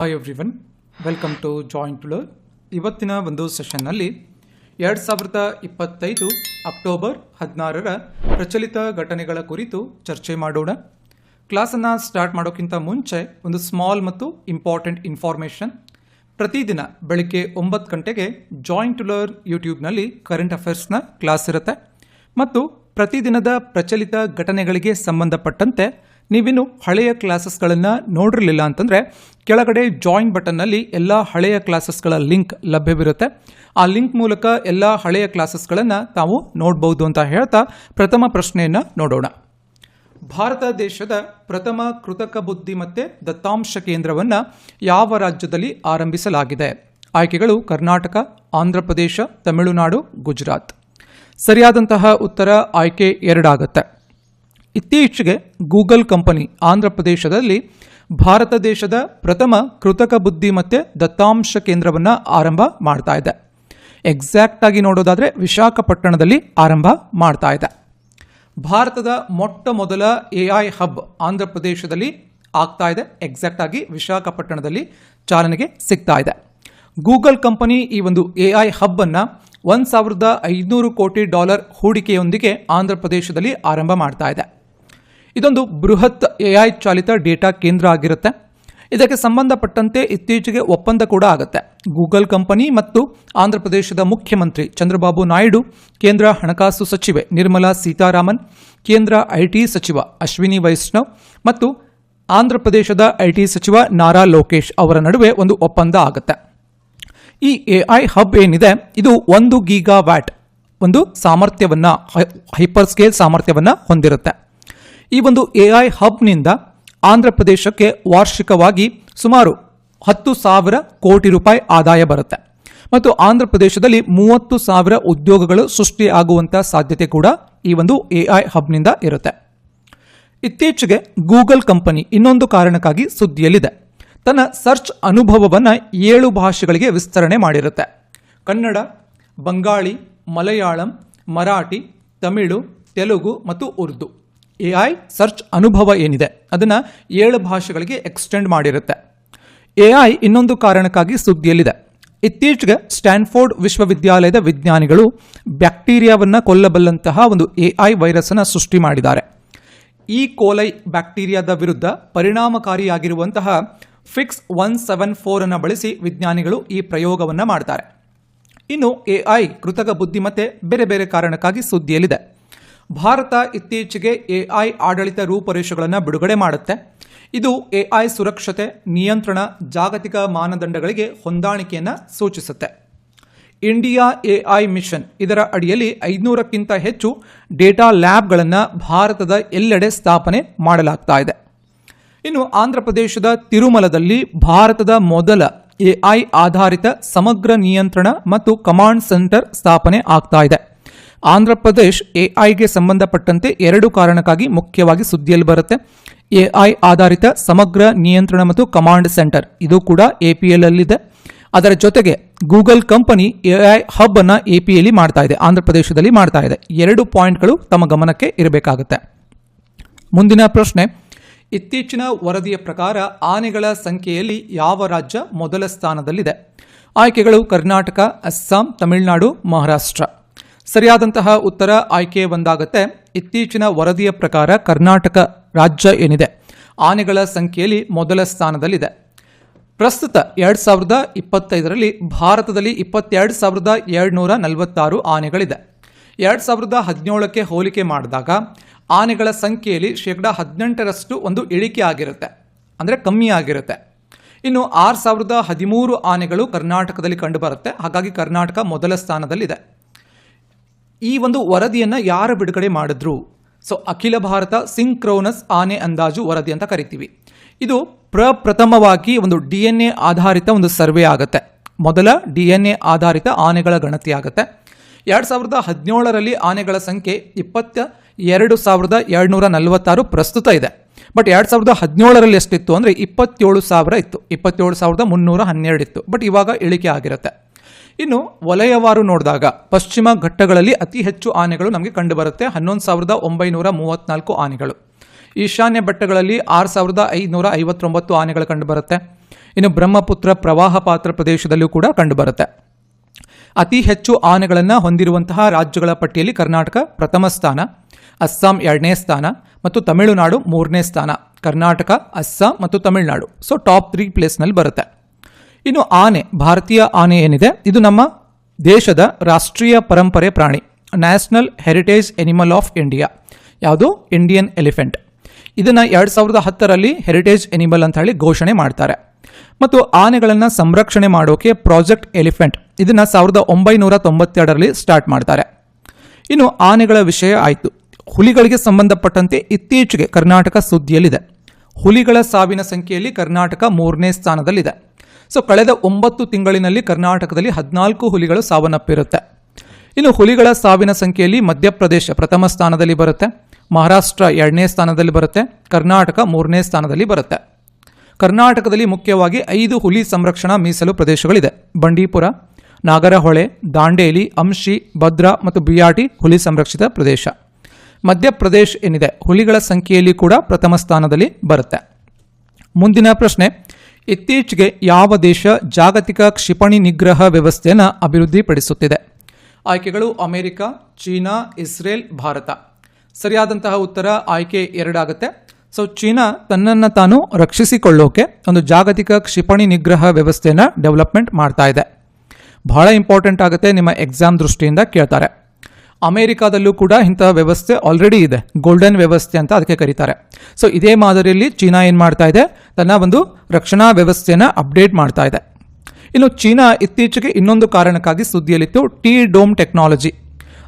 Hi everyone welcome to joint ಲರ್ ಇವತ್ತಿನ ಒಂದು ಸೆಷನ್ನಲ್ಲಿ ಎರಡು ಸಾವಿರದ ಇಪ್ಪತ್ತೈದು ಅಕ್ಟೋಬರ್ ಹದಿನಾರರ ಪ್ರಚಲಿತ ಘಟನೆಗಳ ಕುರಿತು ಚರ್ಚೆ ಮಾಡೋಣ. ಕ್ಲಾಸನ್ನು ಸ್ಟಾರ್ಟ್ ಮಾಡೋಕ್ಕಿಂತ ಮುಂಚೆ ಒಂದು ಸ್ಮಾಲ್ ಮತ್ತು ಇಂಪಾರ್ಟೆಂಟ್ ಇನ್ಫಾರ್ಮೇಷನ್ ಪ್ರತಿದಿನ ಬೆಳಗ್ಗೆ ಒಂಬತ್ತು ಗಂಟೆಗೆ ಜಾಯಿಂಟ್ ಲರ್ ಯೂಟ್ಯೂಬ್ನಲ್ಲಿ ಕರೆಂಟ್ ಅಫೇರ್ಸ್ನ ಕ್ಲಾಸ್ ಇರುತ್ತೆ. ಮತ್ತು ಪ್ರತಿದಿನದ ಪ್ರಚಲಿತ ಘಟನೆಗಳಿಗೆ ಸಂಬಂಧಪಟ್ಟಂತೆ ನೀವಿನ್ನು ಹಳೆಯ ಕ್ಲಾಸಸ್ಗಳನ್ನು ನೋಡಿರಲಿಲ್ಲ ಅಂತಂದರೆ ಕೆಳಗಡೆ ಜಾಯಿನ್ ಬಟನ್ನಲ್ಲಿ ಎಲ್ಲ ಹಳೆಯ ಕ್ಲಾಸಸ್ಗಳ ಲಿಂಕ್ ಲಭ್ಯವಿರುತ್ತೆ. ಆ ಲಿಂಕ್ ಮೂಲಕ ಎಲ್ಲ ಹಳೆಯ ಕ್ಲಾಸಸ್ಗಳನ್ನು ತಾವು ನೋಡ್ಬೋದು ಅಂತ ಹೇಳ್ತಾ ಪ್ರಥಮ ಪ್ರಶ್ನೆಯನ್ನು ನೋಡೋಣ. ಭಾರತ ದೇಶದ ಪ್ರಥಮ ಕೃತಕ ಬುದ್ಧಿ ಮತ್ತು ದತ್ತಾಂಶ ಕೇಂದ್ರವನ್ನು ಯಾವ ರಾಜ್ಯದಲ್ಲಿ ಆರಂಭಿಸಲಾಗಿದೆ? ಆಯ್ಕೆಗಳು ಕರ್ನಾಟಕ ಆಂಧ್ರ ಪ್ರದೇಶ ತಮಿಳುನಾಡು, ಗುಜರಾತ್. ಸರಿಯಾದಂತಹ ಉತ್ತರ ಆಯ್ಕೆ ಎರಡಾಗುತ್ತೆ. ಇತ್ತೀಚೆಗೆ ಗೂಗಲ್ ಕಂಪನಿ ಆಂಧ್ರಪ್ರದೇಶದಲ್ಲಿ ಭಾರತ ದೇಶದ ಪ್ರಥಮ ಕೃತಕ ಬುದ್ಧಿಮತ್ತೆ ದತ್ತಾಂಶ ಕೇಂದ್ರವನ್ನು ಆರಂಭ ಮಾಡ್ತಾ ಇದೆ. ಎಕ್ಸಾಕ್ಟ್ ಆಗಿ ನೋಡೋದಾದರೆ ವಿಶಾಖಪಟ್ಟಣದಲ್ಲಿ ಆರಂಭ ಮಾಡ್ತಾ ಇದೆ. ಭಾರತದ ಮೊಟ್ಟ ಮೊದಲ ಎ ಐ ಹಬ್ ಆಂಧ್ರಪ್ರದೇಶದಲ್ಲಿ ಆಗ್ತಾ ಇದೆ. ಎಕ್ಸಾಕ್ಟ್ ಆಗಿ ವಿಶಾಖಪಟ್ಟಣದಲ್ಲಿ ಚಾಲನೆಗೆ ಸಿಗ್ತಾ ಇದೆ. ಗೂಗಲ್ ಕಂಪನಿ ಈ ಒಂದು ಎ ಐ ಹಬ್ ಅನ್ನ ಒಂದು ಸಾವಿರದ ಐದುನೂರು ಕೋಟಿ ಡಾಲರ್ ಹೂಡಿಕೆಯೊಂದಿಗೆ ಆಂಧ್ರಪ್ರದೇಶದಲ್ಲಿ ಆರಂಭ ಮಾಡ್ತಾ ಇದೆ. ಇದೊಂದು ಬೃಹತ್ ಎ ಐ ಚಾಲಿತ ಡೇಟಾ ಕೇಂದ್ರ ಆಗಿರುತ್ತೆ. ಇದಕ್ಕೆ ಸಂಬಂಧಪಟ್ಟಂತೆ ಇತ್ತೀಚೆಗೆ ಒಪ್ಪಂದ ಕೂಡ ಆಗುತ್ತೆ. ಗೂಗಲ್ ಕಂಪನಿ ಮತ್ತು ಆಂಧ್ರಪ್ರದೇಶದ ಮುಖ್ಯಮಂತ್ರಿ ಚಂದ್ರಬಾಬು ನಾಯ್ಡು, ಕೇಂದ್ರ ಹಣಕಾಸು ಸಚಿವೆ ನಿರ್ಮಲಾ ಸೀತಾರಾಮನ್, ಕೇಂದ್ರ ಐಟಿ ಸಚಿವ ಅಶ್ವಿನಿ ವೈಷ್ಣವ್ ಮತ್ತು ಆಂಧ್ರಪ್ರದೇಶದ ಐಟಿ ಸಚಿವ ನಾರಾ ಲೋಕೇಶ್ ಅವರ ನಡುವೆ ಒಂದು ಒಪ್ಪಂದ ಆಗುತ್ತೆ. ಈ ಎ ಐ ಹಬ್ ಏನಿದೆ, ಇದು ಒಂದು ಗೀಗಾ ವ್ಯಾಟ್ ಒಂದು ಸಾಮರ್ಥ್ಯವನ್ನು ಹೈಪರ್ ಸ್ಕೇಲ್ ಸಾಮರ್ಥ್ಯವನ್ನು ಹೊಂದಿರುತ್ತೆ. ಈ ಒಂದು ಎಐ ಹಬ್ನಿಂದ ಆಂಧ್ರ ಪ್ರದೇಶಕ್ಕೆ ವಾರ್ಷಿಕವಾಗಿ ಸುಮಾರು ಹತ್ತು ಸಾವಿರ ಕೋಟಿ ರೂಪಾಯಿ ಆದಾಯ ಬರುತ್ತೆ. ಮತ್ತು ಆಂಧ್ರ ಪ್ರದೇಶದಲ್ಲಿ ಮೂವತ್ತು ಸಾವಿರ ಉದ್ಯೋಗಗಳು ಸೃಷ್ಟಿಯಾಗುವಂತಹ ಸಾಧ್ಯತೆ ಕೂಡ ಈ ಒಂದು ಎಐ ಹಬ್ನಿಂದ ಇರುತ್ತೆ. ಇತ್ತೀಚೆಗೆ ಗೂಗಲ್ ಕಂಪನಿ ಇನ್ನೊಂದು ಕಾರಣಕ್ಕಾಗಿ ಸುದ್ದಿಯಲ್ಲಿದೆ. ತನ್ನ ಸರ್ಚ್ ಅನುಭವವನ್ನು ಏಳು ಭಾಷೆಗಳಿಗೆ ವಿಸ್ತರಣೆ ಮಾಡಿರುತ್ತೆ. ಕನ್ನಡ, ಬಂಗಾಳಿ, ಮಲಯಾಳಂ, ಮರಾಠಿ, ತಮಿಳು, ತೆಲುಗು ಮತ್ತು ಉರ್ದು. ಎ ಐ ಸರ್ಚ್ ಅನುಭವ ಏನಿದೆ, ಅದನ್ನು ಏಳು ಭಾಷೆಗಳಿಗೆ ಎಕ್ಸ್ಟೆಂಡ್ ಮಾಡಿರುತ್ತೆ. ಎ ಐ ಇನ್ನೊಂದು ಕಾರಣಕ್ಕಾಗಿ ಸುದ್ದಿಯಲ್ಲಿದೆ. ಇತ್ತೀಚೆಗೆ ಸ್ಟ್ಯಾನ್ಫೋರ್ಡ್ ವಿಶ್ವವಿದ್ಯಾಲಯದ ವಿಜ್ಞಾನಿಗಳು ಬ್ಯಾಕ್ಟೀರಿಯಾವನ್ನು ಕೊಲ್ಲಬಲ್ಲಂತಹ ಒಂದು ಎ ಐ ವೈರಸ್ಸನ್ನು ಸೃಷ್ಟಿ ಮಾಡಿದ್ದಾರೆ. ಈ ಕೋಲೈ ಬ್ಯಾಕ್ಟೀರಿಯಾದ ವಿರುದ್ಧ ಪರಿಣಾಮಕಾರಿಯಾಗಿರುವಂತಹ ಫಿಕ್ಸ್ ಒನ್ ಸೆವೆನ್ ಫೋರ್ ಅನ್ನು ಬಳಸಿ ವಿಜ್ಞಾನಿಗಳು ಈ ಪ್ರಯೋಗವನ್ನು ಮಾಡ್ತಾರೆ. ಇನ್ನು ಎ ಐ ಕೃತಕ ಬುದ್ಧಿಮತ್ತೆ ಬೇರೆ ಬೇರೆ ಕಾರಣಕ್ಕಾಗಿ ಸುದ್ದಿಯಲ್ಲಿದೆ. ಭಾರತ ಇತ್ತೀಚೆಗೆ ಎ ಐ ಆಡಳಿತ ರೂಪುರೇಷೆಗಳನ್ನು ಬಿಡುಗಡೆ ಮಾಡುತ್ತೆ. ಇದು ಎ ಐ ಸುರಕ್ಷತೆ, ನಿಯಂತ್ರಣ, ಜಾಗತಿಕ ಮಾನದಂಡಗಳಿಗೆ ಹೊಂದಾಣಿಕೆಯನ್ನು ಸೂಚಿಸುತ್ತೆ. ಇಂಡಿಯಾ ಎ ಐ ಮಿಷನ್ ಇದರ ಅಡಿಯಲ್ಲಿ ಐದುನೂರಕ್ಕಿಂತ ಹೆಚ್ಚು ಡೇಟಾ ಲ್ಯಾಬ್ಗಳನ್ನು ಭಾರತದ ಎಲ್ಲೆಡೆ ಸ್ಥಾಪನೆ ಮಾಡಲಾಗ್ತಾ ಇದೆ. ಇನ್ನು ಆಂಧ್ರಪ್ರದೇಶದ ತಿರುಮಲದಲ್ಲಿ ಭಾರತದ ಮೊದಲ ಎಐ ಆಧಾರಿತ ಸಮಗ್ರ ನಿಯಂತ್ರಣ ಮತ್ತು ಕಮಾಂಡ್ ಸೆಂಟರ್ ಸ್ಥಾಪನೆ ಆಗ್ತಾ ಇದೆ. ಆಂಧ್ರಪ್ರದೇಶ್ ಎಐಗೆ ಸಂಬಂಧಪಟ್ಟಂತೆ ಎರಡು ಕಾರಣಕ್ಕಾಗಿ ಮುಖ್ಯವಾಗಿ ಸುದ್ದಿಯಲ್ಲಿ ಬರುತ್ತೆ. ಎಐ ಆಧಾರಿತ ಸಮಗ್ರ ನಿಯಂತ್ರಣ ಮತ್ತು ಕಮಾಂಡ್ ಸೆಂಟರ್. ಇದು ಕೂಡ ಎಪಿಎಲ್ ಅಲ್ಲಿದೆ. ಅದರ ಜೊತೆಗೆ ಗೂಗಲ್ ಕಂಪನಿ ಎಐ ಹಬ್ ಅನ್ನ ಎಪಿಯಲ್ಲಿ ಮಾಡ್ತಾ ಇದೆ ಆಂಧ್ರಪ್ರದೇಶದಲ್ಲಿ ಮಾಡ್ತಾ ಇದೆ. ಎರಡು ಪಾಯಿಂಟ್ಗಳು ತಮ್ಮ ಗಮನಕ್ಕೆ ಇರಬೇಕಾಗುತ್ತೆ. ಮುಂದಿನ ಪ್ರಶ್ನೆ, ಇತ್ತೀಚಿನ ವರದಿಯ ಪ್ರಕಾರ ಆನೆಗಳ ಸಂಖ್ಯೆಯಲ್ಲಿ ಯಾವ ರಾಜ್ಯ ಮೊದಲ ಸ್ಥಾನದಲ್ಲಿದೆ? ಆಯ್ಕೆಗಳು ಕರ್ನಾಟಕ, ಅಸ್ಸಾಂ, ತಮಿಳುನಾಡು, ಮಹಾರಾಷ್ಟ್ರ. ಸರಿಯಾದಂತಹ ಉತ್ತರ ಆಯ್ಕೆ ಒಂದಾಗುತ್ತೆ. ಇತ್ತೀಚಿನ ವರದಿಯ ಪ್ರಕಾರ ಕರ್ನಾಟಕ ರಾಜ್ಯ ಏನಿದೆ? ಆನೆಗಳ ಸಂಖ್ಯೆಯಲ್ಲಿ ಮೊದಲ ಸ್ಥಾನದಲ್ಲಿದೆ. ಪ್ರಸ್ತುತ ಎರಡು ಸಾವಿರದ ಇಪ್ಪತ್ತೈದರಲ್ಲಿ ಭಾರತದಲ್ಲಿ ಇಪ್ಪತ್ತೆರಡು ಸಾವಿರದ ಏಳ್ನೂರ ನಲವತ್ತಾರು ಆನೆಗಳಿದೆ. ಎರಡು ಸಾವಿರದ ಹದಿನೇಳಕ್ಕೆ ಹೋಲಿಕೆ ಮಾಡಿದಾಗ ಆನೆಗಳ ಸಂಖ್ಯೆಯಲ್ಲಿ ಶೇಕಡ ಹದಿನೆಂಟರಷ್ಟು ಒಂದು ಇಳಿಕೆ ಆಗಿರುತ್ತೆ, ಅಂದರೆ ಕಮ್ಮಿ ಆಗಿರುತ್ತೆ. ಇನ್ನು ಆರು ಸಾವಿರದ ಹದಿಮೂರು ಆನೆಗಳು ಕರ್ನಾಟಕದಲ್ಲಿ ಕಂಡುಬರುತ್ತೆ ಹಾಗಾಗಿ ಕರ್ನಾಟಕ ಮೊದಲ ಸ್ಥಾನದಲ್ಲಿದೆ. ಈ ಒಂದು ವರದಿಯನ್ನು ಯಾರು ಬಿಡುಗಡೆ ಮಾಡಿದ್ರು? ಸೊ ಅಖಿಲ ಭಾರತ ಸಿಂಕ್ರೋನಸ್ ಆನೆ ಅಂದಾಜು ವರದಿ ಅಂತ ಕರಿತೀವಿ. ಇದು ಪ್ರಪ್ರಥಮವಾಗಿ ಒಂದು ಡಿ ಎನ್ ಎ ಆಧಾರಿತ ಒಂದು ಸರ್ವೆ ಆಗುತ್ತೆ. ಮೊದಲ ಡಿ ಎನ್ ಎ ಆಧಾರಿತ ಆನೆಗಳ ಗಣತಿ ಆಗುತ್ತೆ. ಎರಡು ಸಾವಿರದ ಹದಿನೇಳರಲ್ಲಿ ಆನೆಗಳ ಸಂಖ್ಯೆ ಇಪ್ಪತ್ತ ಎರಡು ಸಾವಿರದ ಎರಡುನೂರ ನಲವತ್ತಾರು ಪ್ರಸ್ತುತ ಇದೆ. ಬಟ್ ಎರಡು ಸಾವಿರದ ಹದಿನೇಳರಲ್ಲಿ ಎಷ್ಟಿತ್ತು ಅಂದರೆ ಇಪ್ಪತ್ತೇಳು ಸಾವಿರ ಇತ್ತು. ಇಪ್ಪತ್ತೇಳು ಸಾವಿರದ ಮುನ್ನೂರ ಹನ್ನೆರಡು ಇತ್ತು. ಬಟ್ ಇವಾಗ ಇಳಿಕೆ ಆಗಿರುತ್ತೆ. ಇನ್ನು ವಲಯವಾರು ನೋಡಿದಾಗ ಪಶ್ಚಿಮ ಘಟ್ಟಗಳಲ್ಲಿ ಅತಿ ಹೆಚ್ಚು ಆನೆಗಳು ನಮಗೆ ಕಂಡುಬರುತ್ತೆ. ಹನ್ನೊಂದು ಸಾವಿರದ ಒಂಬೈನೂರ ಮೂವತ್ತ್ನಾಲ್ಕು ಆನೆಗಳು. ಈಶಾನ್ಯ ಬೆಟ್ಟಗಳಲ್ಲಿ ಆರು ಸಾವಿರದ ಐದುನೂರ ಐವತ್ತೊಂಬತ್ತು ಆನೆಗಳು ಕಂಡುಬರುತ್ತೆ. ಇನ್ನು ಬ್ರಹ್ಮಪುತ್ರ ಪ್ರವಾಹ ಪಾತ್ರ ಪ್ರದೇಶದಲ್ಲೂ ಕೂಡ ಕಂಡುಬರುತ್ತೆ. ಅತಿ ಹೆಚ್ಚು ಆನೆಗಳನ್ನು ಹೊಂದಿರುವಂತಹ ರಾಜ್ಯಗಳ ಪಟ್ಟಿಯಲ್ಲಿ ಕರ್ನಾಟಕ ಪ್ರಥಮ ಸ್ಥಾನ, ಅಸ್ಸಾಂ ಎರಡನೇ ಸ್ಥಾನ ಮತ್ತು ತಮಿಳುನಾಡು ಮೂರನೇ ಸ್ಥಾನ. ಕರ್ನಾಟಕ, ಅಸ್ಸಾಂ ಮತ್ತು ತಮಿಳುನಾಡು. ಸೊ ಟಾಪ್ ತ್ರೀ ಪ್ಲೇಸ್ನಲ್ಲಿ ಬರುತ್ತೆ. ಇನ್ನು ಆನೆ, ಭಾರತೀಯ ಆನೆ ಏನಿದೆ? ಇದು ನಮ್ಮ ದೇಶದ ರಾಷ್ಟ್ರೀಯ ಪರಂಪರೆ ಪ್ರಾಣಿ national heritage animal of India ಯಾವುದು? ಇಂಡಿಯನ್ ಎಲಿಫೆಂಟ್ ಇದನ್ನು ಎರಡು ಸಾವಿರದ ಹತ್ತರಲ್ಲಿ ಹೆರಿಟೇಜ್ ಎನಿಮಲ್ ಅಂತ ಹೇಳಿ ಘೋಷಣೆ ಮಾಡ್ತಾರೆ. ಮತ್ತು ಆನೆಗಳನ್ನು ಸಂರಕ್ಷಣೆ ಮಾಡೋಕೆ ಪ್ರಾಜೆಕ್ಟ್ ಎಲಿಫೆಂಟ್ ಇದನ್ನು ಸಾವಿರದ ಒಂಬೈನೂರ ತೊಂಬತ್ತೆರಡರಲ್ಲಿ ಸ್ಟಾರ್ಟ್ ಮಾಡ್ತಾರೆ. ಇನ್ನು ಆನೆಗಳ ವಿಷಯ ಆಯಿತು. ಹುಲಿಗಳಿಗೆ ಸಂಬಂಧಪಟ್ಟಂತೆ ಇತ್ತೀಚೆಗೆ ಕರ್ನಾಟಕ ಸುದ್ದಿಯಲ್ಲಿದೆ. ಹುಲಿಗಳ ಸಾವಿನ ಸಂಖ್ಯೆಯಲ್ಲಿ ಕರ್ನಾಟಕ ಮೂರನೇ ಸ್ಥಾನದಲ್ಲಿದೆ. ಸೊ ಕಳೆದ ಒಂಬತ್ತು ತಿಂಗಳಿನಲ್ಲಿ ಕರ್ನಾಟಕದಲ್ಲಿ ಹದಿನಾಲ್ಕು ಹುಲಿಗಳು ಸಾವನ್ನಪ್ಪಿರುತ್ತೆ. ಇನ್ನು ಹುಲಿಗಳ ಸಾವಿನ ಸಂಖ್ಯೆಯಲ್ಲಿ ಮಧ್ಯಪ್ರದೇಶ ಪ್ರಥಮ ಸ್ಥಾನದಲ್ಲಿ ಬರುತ್ತೆ. ಮಹಾರಾಷ್ಟ್ರ ಎರಡನೇ ಸ್ಥಾನದಲ್ಲಿ ಬರುತ್ತೆ. ಕರ್ನಾಟಕ ಮೂರನೇ ಸ್ಥಾನದಲ್ಲಿ ಬರುತ್ತೆ. ಕರ್ನಾಟಕದಲ್ಲಿ ಮುಖ್ಯವಾಗಿ ಐದು ಹುಲಿ ಸಂರಕ್ಷಣಾ ಮೀಸಲು ಪ್ರದೇಶಗಳಿದೆ. ಬಂಡೀಪುರ, ನಾಗರಹೊಳೆ, ದಾಂಡೇಲಿ, ಅಂಶಿ, ಭದ್ರಾ ಮತ್ತು ಬಿಯಾಟಿ ಹುಲಿ ಸಂರಕ್ಷಿತ ಪ್ರದೇಶ. ಮಧ್ಯಪ್ರದೇಶ ಏನಿದೆ? ಹುಲಿಗಳ ಸಂಖ್ಯೆಯಲ್ಲಿ ಕೂಡ ಪ್ರಥಮ ಸ್ಥಾನದಲ್ಲಿ ಬರುತ್ತೆ. ಮುಂದಿನ ಪ್ರಶ್ನೆ ಇತ್ತೀಚೆಗೆ ಯಾವ ದೇಶ ಜಾಗತಿಕ ಕ್ಷಿಪಣಿ ನಿಗ್ರಹ ವ್ಯವಸ್ಥೆಯನ್ನು ಅಭಿವೃದ್ಧಿಪಡಿಸುತ್ತಿದೆ? ಆಯ್ಕೆಗಳು ಅಮೆರಿಕ, ಚೀನಾ, ಇಸ್ರೇಲ್, ಭಾರತ. ಸರಿಯಾದಂತಹ ಉತ್ತರ ಆಯ್ಕೆ ಎರಡಾಗುತ್ತೆ. ಸೊ ಚೀನಾ ತನ್ನನ್ನು ತಾನು ರಕ್ಷಿಸಿಕೊಳ್ಳೋಕೆ ಒಂದು ಜಾಗತಿಕ ಕ್ಷಿಪಣಿ ನಿಗ್ರಹ ವ್ಯವಸ್ಥೆಯನ್ನು ಡೆವಲಪ್ಮೆಂಟ್ ಮಾಡ್ತಾ ಇದೆ. ಬಹಳ ಇಂಪಾರ್ಟೆಂಟ್ ಆಗುತ್ತೆ, ನಿಮ್ಮ ಎಕ್ಸಾಮ್ ದೃಷ್ಟಿಯಿಂದ ಕೇಳ್ತಾರೆ. ಅಮೆರಿಕಾದಲ್ಲೂ ಕೂಡ ಇಂತಹ ವ್ಯವಸ್ಥೆ ಆಲ್ರೆಡಿ ಇದೆ. ಗೋಲ್ಡನ್ ವ್ಯವಸ್ಥೆ ಅಂತ ಅದಕ್ಕೆ ಕರೀತಾರೆ. ಸೊ ಇದೇ ಮಾದರಿಯಲ್ಲಿ ಚೀನಾ ಏನು ಮಾಡ್ತಾ ಇದೆ? ತನ್ನ ಒಂದು ರಕ್ಷಣಾ ವ್ಯವಸ್ಥೆಯನ್ನು ಅಪ್ಡೇಟ್ ಮಾಡ್ತಾ ಇದೆ. ಇನ್ನು ಚೀನಾ ಇತ್ತೀಚೆಗೆ ಇನ್ನೊಂದು ಕಾರಣಕ್ಕಾಗಿ ಸುದ್ದಿಯಲ್ಲಿತ್ತು ಟಿ ಡೋಮ್ ಟೆಕ್ನಾಲಜಿ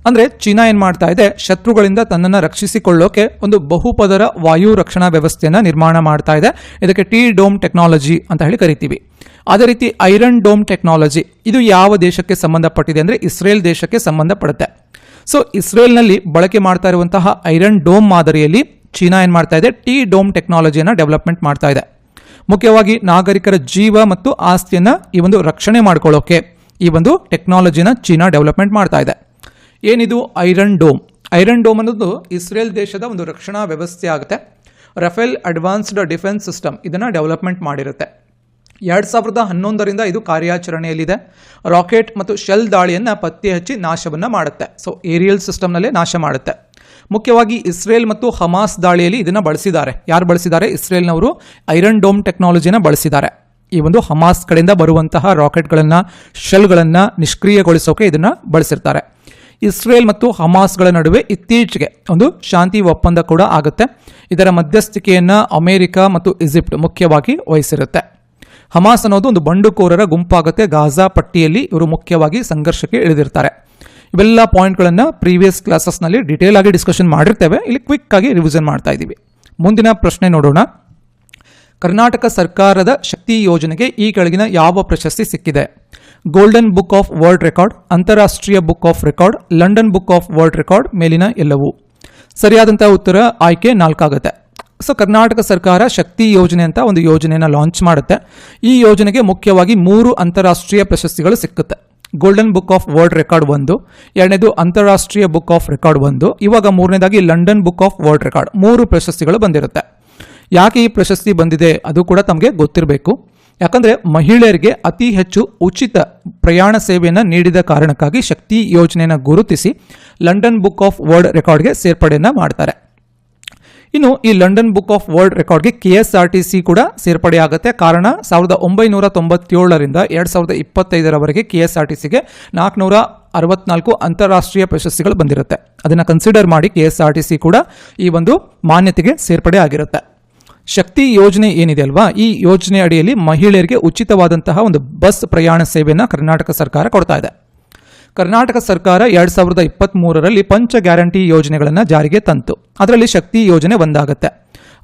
ಅಂದರೆ ಚೀನಾ ಏನು ಮಾಡ್ತಾ ಇದೆ? ಶತ್ರುಗಳಿಂದ ತನ್ನನ್ನು ರಕ್ಷಿಸಿಕೊಳ್ಳೋಕೆ ಒಂದು ಬಹುಪದರ ವಾಯು ರಕ್ಷಣಾ ವ್ಯವಸ್ಥೆಯನ್ನು ನಿರ್ಮಾಣ ಮಾಡ್ತಾ ಇದೆ. ಇದಕ್ಕೆ ಟಿ ಡೋಮ್ ಟೆಕ್ನಾಲಜಿ ಅಂತ ಹೇಳಿ ಕರಿತೀವಿ. ಅದೇ ರೀತಿ ಐರನ್ ಡೋಮ್ ಟೆಕ್ನಾಲಜಿ ಇದು ಯಾವ ದೇಶಕ್ಕೆ ಸಂಬಂಧಪಟ್ಟಿದೆ ಅಂದರೆ ಇಸ್ರೇಲ್ ದೇಶಕ್ಕೆ ಸಂಬಂಧಪಡುತ್ತೆ. ಸೊ ಇಸ್ರೇಲ್ನಲ್ಲಿ ಬಳಕೆ ಮಾಡ್ತಾ ಇರುವಂತಹ ಐರನ್ ಡೋಮ್ ಮಾದರಿಯಲ್ಲಿ ಚೀನಾ ಏನು ಮಾಡ್ತಾ ಇದೆ? ಟಿ ಡೋಮ್ ಟೆಕ್ನಾಲಜಿಯನ್ನು ಡೆವಲಪ್ಮೆಂಟ್ ಮಾಡ್ತಾ ಇದೆ. ಮುಖ್ಯವಾಗಿ ನಾಗರಿಕರ ಜೀವ ಮತ್ತು ಆಸ್ತಿಯನ್ನು ಈ ಒಂದು ರಕ್ಷಣೆ ಮಾಡ್ಕೊಳ್ಳೋಕೆ ಈ ಒಂದು ಟೆಕ್ನಾಲಜಿನ ಚೀನಾ ಡೆವಲಪ್ಮೆಂಟ್ ಮಾಡ್ತಾ ಇದೆ. ಏನಿದು ಐರನ್ ಡೋಮ್? ಐರನ್ ಡೋಮ್ ಅನ್ನೋದು ಇಸ್ರೇಲ್ ದೇಶದ ಒಂದು ರಕ್ಷಣಾ ವ್ಯವಸ್ಥೆ ಆಗುತ್ತೆ. ರಫೇಲ್ ಅಡ್ವಾನ್ಸ್ಡ್ ಡಿಫೆನ್ಸ್ ಸಿಸ್ಟಮ್ ಇದನ್ನು ಡೆವಲಪ್ಮೆಂಟ್ ಮಾಡಿರುತ್ತೆ. ಎರಡು ಸಾವಿರದ ಹನ್ನೊಂದರಿಂದ ಇದು ಕಾರ್ಯಾಚರಣೆಯಲ್ಲಿದೆ. ರಾಕೆಟ್ ಮತ್ತು ಶೆಲ್ ದಾಳಿಯನ್ನು ಪತ್ತೆ ಹಚ್ಚಿ ನಾಶವನ್ನು ಮಾಡುತ್ತೆ. ಸೊ ಏರಿಯಲ್ ಸಿಸ್ಟಮ್ನಲ್ಲೇ ನಾಶ ಮಾಡುತ್ತೆ. ಮುಖ್ಯವಾಗಿ ಇಸ್ರೇಲ್ ಮತ್ತು ಹಮಾಸ್ ದಾಳಿಯಲ್ಲಿ ಇದನ್ನು ಬಳಸಿದ್ದಾರೆ. ಯಾರು ಬಳಸಿದ್ದಾರೆ? ಇಸ್ರೇಲ್ನವರು ಐರನ್ ಡೋಮ್ ಟೆಕ್ನಾಲಜಿನ ಬಳಸಿದ್ದಾರೆ. ಈ ಒಂದು ಹಮಾಸ್ ಕಡೆಯಿಂದ ಬರುವಂತಹ ರಾಕೆಟ್ಗಳನ್ನು, ಶೆಲ್ಗಳನ್ನು ನಿಷ್ಕ್ರಿಯಗೊಳಿಸೋಕೆ ಇದನ್ನು ಬಳಸಿರ್ತಾರೆ. ಇಸ್ರೇಲ್ ಮತ್ತು ಹಮಾಸ್ಗಳ ನಡುವೆ ಇತ್ತೀಚೆಗೆ ಒಂದು ಶಾಂತಿ ಒಪ್ಪಂದ ಕೂಡ ಆಗುತ್ತೆ. ಇದರ ಮಧ್ಯಸ್ಥಿಕೆಯನ್ನು ಅಮೆರಿಕ ಮತ್ತು ಈಜಿಪ್ಟ್ ಮುಖ್ಯವಾಗಿ ವಹಿಸಿರುತ್ತೆ. ಹಮಾಸ್ ಅನ್ನೋದು ಒಂದು ಬಂಡುಕೋರರ ಗುಂಪಾಗುತ್ತೆ. ಗಾಜಾ ಪಟ್ಟಿಯಲ್ಲಿ ಇವರು ಮುಖ್ಯವಾಗಿ ಸಂಘರ್ಷಕ್ಕೆ ಇಳಿದಿರ್ತಾರೆ. ಇವೆಲ್ಲ ಪಾಯಿಂಟ್ಗಳನ್ನು ಪ್ರೀವಿಯಸ್ ಕ್ಲಾಸಸ್ನಲ್ಲಿ ಡೀಟೇಲ್ ಆಗಿ ಡಿಸ್ಕಷನ್ ಮಾಡಿರ್ತೇವೆ. ಇಲ್ಲಿ ಕ್ವಿಕ್ ಆಗಿ ರಿವಿಷನ್ ಮಾಡ್ತಾ ಇದ್ದೀವಿ. ಮುಂದಿನ ಪ್ರಶ್ನೆ ನೋಡೋಣ. ಕರ್ನಾಟಕ ಸರ್ಕಾರದ ಶಕ್ತಿ ಯೋಜನೆಗೆ ಈ ಕೆಳಗಿನ ಯಾವ ಪ್ರಶಸ್ತಿ ಸಿಕ್ಕಿದೆ? Golden book of world record, ಅಂತಾರಾಷ್ಟ್ರೀಯ book of record, London book of world record ಮೇಲಿನ ಎಲ್ಲವೂ. ಸರಿಯಾದಂತಹ ಉತ್ತರ ಆಯ್ಕೆ ನಾಲ್ಕಾಗುತ್ತೆ. ಸೊ ಕರ್ನಾಟಕ ಸರ್ಕಾರ ಶಕ್ತಿ ಯೋಜನೆ ಅಂತ ಒಂದು ಯೋಜನೆಯನ್ನು ಲಾಂಚ್ ಮಾಡುತ್ತೆ. ಈ ಯೋಜನೆಗೆ ಮುಖ್ಯವಾಗಿ ಮೂರು ಅಂತಾರಾಷ್ಟ್ರೀಯ ಪ್ರಶಸ್ತಿಗಳು ಸಿಕ್ಕುತ್ತೆ. Golden book of world record ಒಂದು, ಎರಡನೇದು ಅಂತಾರಾಷ್ಟ್ರೀಯ ಬುಕ್ ಆಫ್ ರೆಕಾರ್ಡ್ ಒಂದು, ಇವಾಗ ಮೂರನೇದಾಗಿ London book of world record ಮೂರು ಪ್ರಶಸ್ತಿಗಳು ಬಂದಿರುತ್ತೆ. ಯಾಕೆ ಈ ಪ್ರಶಸ್ತಿ ಬಂದಿದೆ ಅದು ಕೂಡ ತಮಗೆ ಗೊತ್ತಿರಬೇಕು. ಯಾಕಂದರೆ ಮಹಿಳೆಯರಿಗೆ ಅತಿ ಹೆಚ್ಚು ಉಚಿತ ಪ್ರಯಾಣ ಸೇವೆಯನ್ನು ನೀಡಿದ ಕಾರಣಕ್ಕಾಗಿ ಶಕ್ತಿ ಯೋಜನೆಯನ್ನು ಗುರುತಿಸಿ ಲಂಡನ್ ಬುಕ್ ಆಫ್ ವರ್ಲ್ಡ್ ರೆಕಾರ್ಡ್ಗೆ ಸೇರ್ಪಡೆಯನ್ನು ಮಾಡ್ತಾರೆ. ಇನ್ನು ಈ London book of world ರೆಕಾರ್ಡ್ಗೆ K S R T C ಕೂಡ ಸೇರ್ಪಡೆಯಾಗುತ್ತೆ ಕಾರಣ ಸಾವಿರದ ಒಂಬೈನೂರ ತೊಂಬತ್ತೇಳರಿಂದ ಎರಡು ಸಾವಿರದ ಇಪ್ಪತ್ತೈದರವರೆಗೆ ಕೆ ಎಸ್ ಆರ್ ಟಿ ನಾಲ್ಕುನೂರ ಅರವತ್ನಾಲ್ಕು ಅಂತಾರಾಷ್ಟ್ರೀಯ ಪ್ರಶಸ್ತಿಗಳು ಬಂದಿರುತ್ತೆ. ಅದನ್ನು ಕನ್ಸಿಡರ್ ಮಾಡಿ K S R T C ಕೂಡ ಈ ಒಂದು ಮಾನ್ಯತೆಗೆ ಸೇರ್ಪಡೆ ಆಗಿರುತ್ತೆ. ಶಕ್ತಿ ಯೋಜನೆ ಏನಿದೆ ಅಲ್ವಾ? ಈ ಯೋಜನೆ ಅಡಿಯಲ್ಲಿ ಮಹಿಳೆಯರಿಗೆ ಉಚಿತವಾದಂತಹ ಒಂದು ಬಸ್ ಪ್ರಯಾಣ ಸೇವೆಯನ್ನು ಕರ್ನಾಟಕ ಸರ್ಕಾರ ಕೊಡ್ತಾ ಇದೆ. ಕರ್ನಾಟಕ ಸರ್ಕಾರ ಎರಡ್ ಸಾವಿರದ ಇಪ್ಪತ್ತ್ಮೂರರಲ್ಲಿ ಪಂಚ ಗ್ಯಾರಂಟಿ ಯೋಜನೆಗಳನ್ನು ಜಾರಿಗೆ ತಂತು. ಅದರಲ್ಲಿ ಶಕ್ತಿ ಯೋಜನೆ ಒಂದಾಗುತ್ತೆ.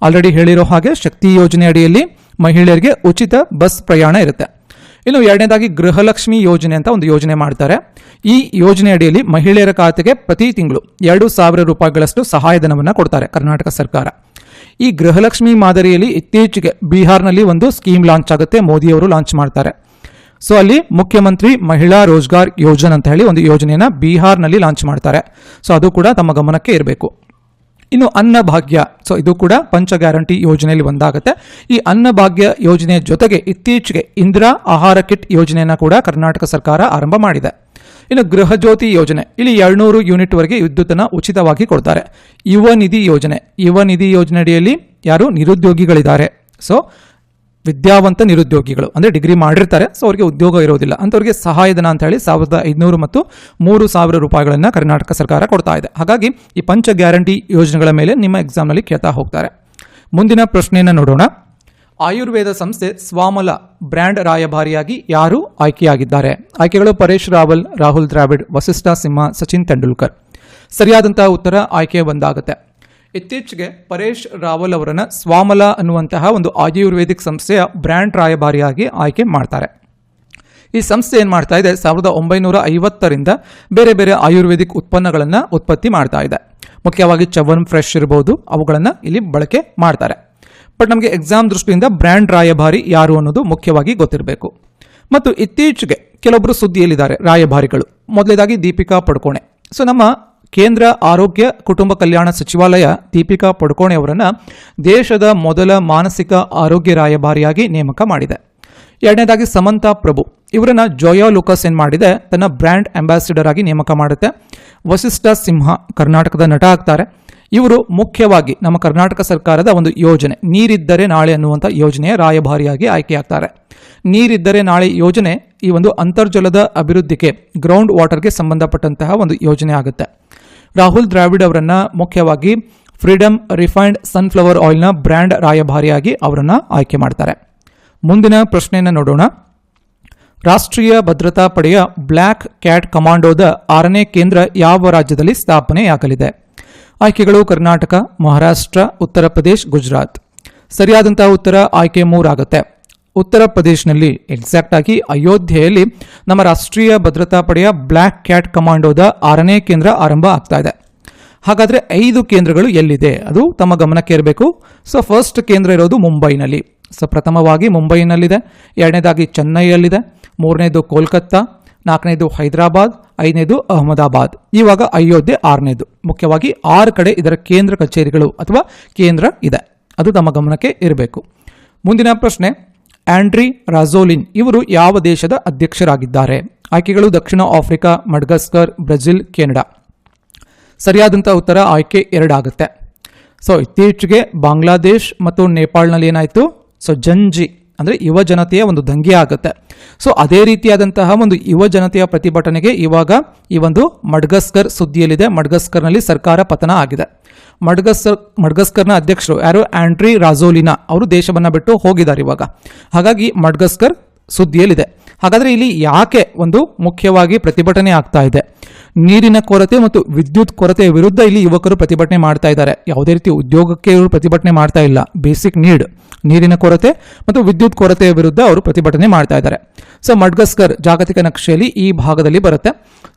ಆಲ್ರೆಡಿ ಹೇಳಿರೋ ಹಾಗೆ ಶಕ್ತಿ ಯೋಜನೆ ಅಡಿಯಲ್ಲಿ ಮಹಿಳೆಯರಿಗೆ ಉಚಿತ ಬಸ್ ಪ್ರಯಾಣ ಇರುತ್ತೆ. ಇನ್ನು ಎರಡನೇದಾಗಿ ಗೃಹಲಕ್ಷ್ಮಿ ಯೋಜನೆ ಅಂತ ಒಂದು ಯೋಜನೆ ಮಾಡ್ತಾರೆ. ಈ ಯೋಜನೆ ಅಡಿಯಲ್ಲಿ ಮಹಿಳೆಯರ ಖಾತೆಗೆ ಪ್ರತಿ ತಿಂಗಳು ಎರಡು ಸಾವಿರ ರೂಪಾಯಿಗಳಷ್ಟು ಸಹಾಯಧನವನ್ನು ಕೊಡ್ತಾರೆ ಕರ್ನಾಟಕ ಸರ್ಕಾರ. ಈ ಗೃಹಲಕ್ಷ್ಮಿ ಮಾದರಿಯಲ್ಲಿ ಇತ್ತೀಚೆಗೆ ಬಿಹಾರ್ನಲ್ಲಿ ಒಂದು ಸ್ಕೀಮ್ ಲಾಂಚ್ ಆಗುತ್ತೆ, ಮೋದಿಯವರು ಲಾಂಚ್ ಮಾಡ್ತಾರೆ. ಸೊ ಅಲ್ಲಿ ಮುಖ್ಯಮಂತ್ರಿ ಮಹಿಳಾ ರೋಜ್ಗಾರ್ ಯೋಜನೆ ಅಂತ ಹೇಳಿ ಒಂದು ಯೋಜನೆಯನ್ನು ಬಿಹಾರ್ನಲ್ಲಿ ಲಾಂಚ್ ಮಾಡ್ತಾರೆ. ಸೊ ಅದು ಕೂಡ ತಮ್ಮ ಗಮನಕ್ಕೆ ಇರಬೇಕು. ಇನ್ನು ಅನ್ನಭಾಗ್ಯ ಸೊ ಇದು ಕೂಡ ಪಂಚ ಗ್ಯಾರಂಟಿ ಯೋಜನೆಯಲ್ಲಿ ಒಂದಾಗುತ್ತೆ. ಈ ಅನ್ನಭಾಗ್ಯ ಯೋಜನೆಯ ಜೊತೆಗೆ ಇತ್ತೀಚೆಗೆ ಇಂದಿರಾ ಆಹಾರ ಕಿಟ್ ಯೋಜನೆಯನ್ನು ಕೂಡ ಕರ್ನಾಟಕ ಸರ್ಕಾರ ಆರಂಭ ಮಾಡಿದೆ. ಇನ್ನು ಗೃಹಜ್ಯೋತಿ ಯೋಜನೆ. ಇಲ್ಲಿ ಎರಡ್ನೂರು ಯೂನಿಟ್ವರೆಗೆ ವಿದ್ಯುತ್ತನ್ನು ಉಚಿತವಾಗಿ ಕೊಡ್ತಾರೆ. ಯುವ ನಿಧಿ ಯೋಜನೆ. ಯುವ ನಿಧಿ ಯೋಜನೆ ಅಡಿಯಲ್ಲಿ ಯಾರು ನಿರುದ್ಯೋಗಿಗಳಿದ್ದಾರೆ. ಸೊ ವಿದ್ಯಾವಂತ ನಿರುದ್ಯೋಗಿಗಳು. ಅಂದರೆ ಡಿಗ್ರಿ ಮಾಡಿರ್ತಾರೆ ಸೊ ಅವರಿಗೆ ಉದ್ಯೋಗ ಇರೋದಿಲ್ಲ. ಅಂಥವ್ರಿಗೆ ಸಹಾಯಧನ ಅಂತ ಹೇಳಿ ಸಾವಿರದ ಐದುನೂರು ಮತ್ತು ಮೂರು ಸಾವಿರ ರೂಪಾಯಿಗಳನ್ನು ಕರ್ನಾಟಕ ಸರ್ಕಾರ ಕೊಡ್ತಾ ಇದೆ. ಹಾಗಾಗಿ ಈ ಪಂಚ ಗ್ಯಾರಂಟಿ ಯೋಜನೆಗಳ ಮೇಲೆ ನಿಮ್ಮ ಎಕ್ಸಾಮ್ನಲ್ಲಿ ಕೇಳ್ತಾ ಹೋಗ್ತಾರೆ. ಮುಂದಿನ ಪ್ರಶ್ನೆಯನ್ನು ನೋಡೋಣ. ಆಯುರ್ವೇದ ಸಂಸ್ಥೆ ಸ್ವಾಮಲ ಬ್ರ್ಯಾಂಡ್ ರಾಯಭಾರಿಯಾಗಿ ಯಾರು ಆಯ್ಕೆಯಾಗಿದ್ದಾರೆ? ಆಯ್ಕೆಗಳು ಪರೇಶ್ ರಾವಲ್, ರಾಹುಲ್ ದ್ರಾವಿಡ್, ವಸಿಷ್ಠ ಸಿಂಹ, ಸಚಿನ್ ತೆಂಡೂಲ್ಕರ್. ಸರಿಯಾದಂತಹ ಉತ್ತರ ಆಯ್ಕೆ ಒಂದಾಗುತ್ತೆ ಇತ್ತೀಚೆಗೆ ಪರೇಶ್ ರಾವಲ್ ಅವರನ್ನು ಸ್ವಾಮಲ ಅನ್ನುವಂತಹ ಒಂದು ಆಯುರ್ವೇದಿಕ್ ಸಂಸ್ಥೆಯ ಬ್ರ್ಯಾಂಡ್ ರಾಯಭಾರಿಯಾಗಿ ಆಯ್ಕೆ ಮಾಡ್ತಾರೆ. ಈ ಸಂಸ್ಥೆ ಏನು ಮಾಡ್ತಾ ಇದೆ? ಸಾವಿರದ ಒಂಬೈನೂರ ಐವತ್ತರಿಂದ ಬೇರೆ ಬೇರೆ ಆಯುರ್ವೇದಿಕ್ ಉತ್ಪನ್ನಗಳನ್ನು ಉತ್ಪತ್ತಿ ಮಾಡ್ತಾ ಇದೆ. ಮುಖ್ಯವಾಗಿ ಚವನ್ ಫ್ರೆಶ್ ಇರ್ಬೋದು, ಅವುಗಳನ್ನು ಇಲ್ಲಿ ಬಳಕೆ ಮಾಡ್ತಾರೆ. ಬಟ್ ನಮಗೆ ಎಕ್ಸಾಮ್ ದೃಷ್ಟಿಯಿಂದ ಬ್ರ್ಯಾಂಡ್ ರಾಯಭಾರಿ ಯಾರು ಅನ್ನೋದು ಮುಖ್ಯವಾಗಿ ಗೊತ್ತಿರಬೇಕು. ಮತ್ತು ಇತ್ತೀಚೆಗೆ ಕೆಲವೊಬ್ಬರು ಸುದ್ದಿಯಲ್ಲಿದ್ದಾರೆ ರಾಯಭಾರಿಗಳು. ಮೊದಲೇದಾಗಿ ದೀಪಿಕಾ ಪಡುಕೋಣೆ. ಸೊ ನಮ್ಮ ಕೇಂದ್ರ ಆರೋಗ್ಯ, ಕುಟುಂಬ ಕಲ್ಯಾಣ ಸಚಿವಾಲಯ ದೀಪಿಕಾ ಪಡುಕೋಣೆ ಅವರನ್ನು ದೇಶದ ಮೊದಲ ಮಾನಸಿಕ ಆರೋಗ್ಯ ರಾಯಭಾರಿಯಾಗಿ ನೇಮಕ ಮಾಡಿದೆ. ಎರಡನೇದಾಗಿ ಸಮಂತಾ ಪ್ರಭು. ಇವರನ್ನು ಜೋಯಾ ಲುಕಸ್ ಏನ್ ಮಾಡಿದೆ, ತನ್ನ ಬ್ರ್ಯಾಂಡ್ ಅಂಬಾಸಿಡರ್ ಆಗಿ ನೇಮಕ ಮಾಡುತ್ತೆ. ವಸಿಷ್ಠ ಸಿಂಹ ಕರ್ನಾಟಕದ ನಟ ಆಗ್ತಾರೆ. ಇವರು ಮುಖ್ಯವಾಗಿ ನಮ್ಮ ಕರ್ನಾಟಕ ಸರ್ಕಾರದ ಒಂದು ಯೋಜನೆ. ನೀರಿದ್ದರೆ ನಾಳೆ ಅನ್ನುವಂಥ ಯೋಜನೆಯ ರಾಯಭಾರಿಯಾಗಿ ಆಯ್ಕೆಯಾಗ್ತಾರೆ. ನೀರಿದ್ದರೆ ನಾಳೆ ಯೋಜನೆ ಈ ಒಂದು ಅಂತರ್ಜಲದ ಅಭಿವೃದ್ಧಿಗೆ ಗ್ರೌಂಡ್ ವಾಟರ್ಗೆ ಸಂಬಂಧಪಟ್ಟಂತಹ ಒಂದು ಯೋಜನೆ ಆಗುತ್ತೆ. ರಾಹುಲ್ ದ್ರಾವಿಡ್ ಅವರನ್ನು ಮುಖ್ಯವಾಗಿ ಫ್ರೀಡಮ್ ರಿಫೈನ್ಡ್ ಸನ್ಫ್ಲವರ್ ಆಯಿಲ್ನ ಬ್ರ್ಯಾಂಡ್ ರಾಯಭಾರಿಯಾಗಿ ಅವರನ್ನು ಆಯ್ಕೆ ಮಾಡ್ತಾರೆ. ಮುಂದಿನ ಪ್ರಶ್ನೆಯನ್ನು ನೋಡೋಣ. ರಾಷ್ಟ್ರೀಯ ಭದ್ರತಾ ಪಡೆಯ ಬ್ಲ್ಯಾಕ್ ಕ್ಯಾಟ್ ಕಮಾಂಡೋದ ಆರನೇ ಕೇಂದ್ರ ಯಾವ ರಾಜ್ಯದಲ್ಲಿ ಸ್ಥಾಪನೆಯಾಗಲಿದೆ? ಆಯ್ಕೆಗಳು ಕರ್ನಾಟಕ, ಮಹಾರಾಷ್ಟ್ರ, ಉತ್ತರ ಪ್ರದೇಶ್, ಗುಜರಾತ್. ಸರಿಯಾದಂತಹ ಉತ್ತರ ಆಯ್ಕೆ ಮೂರಾಗುತ್ತೆ. ಉತ್ತರ ಪ್ರದೇಶನಲ್ಲಿ ಎಕ್ಸಾಕ್ಟ್ ಆಗಿ ಅಯೋಧ್ಯೆಯಲ್ಲಿ ನಮ್ಮ ರಾಷ್ಟ್ರೀಯ ಭದ್ರತಾ ಪಡೆಯ ಬ್ಲ್ಯಾಕ್ ಕ್ಯಾಟ್ ಕಮಾಂಡೋದ ಆರನೇ ಕೇಂದ್ರ ಆರಂಭ ಆಗ್ತಾ ಇದೆ. ಹಾಗಾದರೆ ಐದು ಕೇಂದ್ರಗಳು ಎಲ್ಲಿದೆ? ಅದು ತಮ್ಮ ಗಮನಕ್ಕೆ ಇರಬೇಕು. ಸೊ ಫಸ್ಟ್ ಕೇಂದ್ರ ಇರೋದು ಮುಂಬೈನಲ್ಲಿ. ಸೊ ಪ್ರಥಮವಾಗಿ ಮುಂಬೈನಲ್ಲಿದೆ. ಎರಡನೇದಾಗಿ ಚೆನ್ನೈಯಲ್ಲಿದೆ. ಮೂರನೇದು ಕೋಲ್ಕತ್ತಾ. ನಾಲ್ಕನೇದು ಹೈದರಾಬಾದ್. ಐದನೇದು ಅಹಮದಾಬಾದ್, ಇವಾಗ ಅಯೋಧ್ಯೆ ಆರನೇದು. ಮುಖ್ಯವಾಗಿ ಆರು ಕಡೆ ಇದರ ಕೇಂದ್ರ ಕಚೇರಿಗಳು ಅಥವಾ ಕೇಂದ್ರ ಇದೆ. ಅದು ತಮ್ಮ ಗಮನಕ್ಕೆ ಇರಬೇಕು. ಮುಂದಿನ ಪ್ರಶ್ನೆ, ಆಂಡ್ರಿ ರಾಜೋಲಿನ್ ಇವರು ಯಾವ ದೇಶದ ಅಧ್ಯಕ್ಷರಾಗಿದ್ದಾರೆ? ಆಯ್ಕೆಗಳು ದಕ್ಷಿಣ ಆಫ್ರಿಕಾ, ಮಡ್ಗಸ್ಕರ್, ಬ್ರೆಜಿಲ್, ಕೆನಡಾ. ಸರಿಯಾದಂಥ ಉತ್ತರ ಆಯ್ಕೆ ಎರಡಾಗುತ್ತೆ. ಸೊ, ಇತ್ತೀಚೆಗೆ ಬಾಂಗ್ಲಾದೇಶ್ ಮತ್ತು ನೇಪಾಳ್ನಲ್ಲಿ ಏನಾಯಿತು? So, Gen Z. ಅಂದರೆ ಯುವ ಜನತೆಯ ಒಂದು ದಂಗೆ ಆಗುತ್ತೆ. ಸೊ ಅದೇ ರೀತಿಯಾದಂತಹ ಒಂದು ಯುವ ಜನತೆಯ ಪ್ರತಿಭಟನೆಗೆ ಇವಾಗ ಈ ಒಂದು ಮಡ್ಗಸ್ಕರ್ ಸುದ್ದಿಯಲ್ಲಿದೆ. ಮಡ್ಗಸ್ಕರ್ನಲ್ಲಿ ಸರ್ಕಾರ ಪತನ ಆಗಿದೆ. ಮಡ್ಗಸ್ಕರ್, ಮಡ್ಗಸ್ಕರ್ನ ಅಧ್ಯಕ್ಷರು ಯಾರು? ಆಂಡ್ರಿ ರಾಜೋಲಿನಾ. ಅವರು ದೇಶವನ್ನು ಬಿಟ್ಟು ಹೋಗಿದ್ದಾರೆ ಇವಾಗ. ಹಾಗಾಗಿ ಮಡ್ಗಸ್ಕರ್ ಸುದ್ದಿಯಲ್ಲಿದೆ. ಹಾಗಾದರೆ ಇಲ್ಲಿ ಯಾಕೆ ಒಂದು ಮುಖ್ಯವಾಗಿ ಪ್ರತಿಭಟನೆ ಆಗ್ತಾ ಇದೆ? ನೀರಿನ ಕೊರತೆ ಮತ್ತು ವಿದ್ಯುತ್ ಕೊರತೆಯ ವಿರುದ್ಧ ಇಲ್ಲಿ ಯುವಕರು ಪ್ರತಿಭಟನೆ ಮಾಡ್ತಾ ಇದ್ದಾರೆ. ಯಾವುದೇ ರೀತಿ ಉದ್ಯೋಗಕ್ಕೆ ಇವರು ಪ್ರತಿಭಟನೆ ಮಾಡ್ತಾ ಇಲ್ಲ. ಬೇಸಿಕ್ ನೀಡ್, ನೀರಿನ ಕೊರತೆ ಮತ್ತು ವಿದ್ಯುತ್ ಕೊರತೆಯ ವಿರುದ್ಧ ಅವರು ಪ್ರತಿಭಟನೆ ಮಾಡ್ತಾ ಇದ್ದಾರೆ. ಸೊ, ಮಡ್ಗಸ್ಕರ್ ಜಾಗತಿಕ ನಕ್ಷೆಯಲ್ಲಿ ಈ ಭಾಗದಲ್ಲಿ ಬರುತ್ತೆ.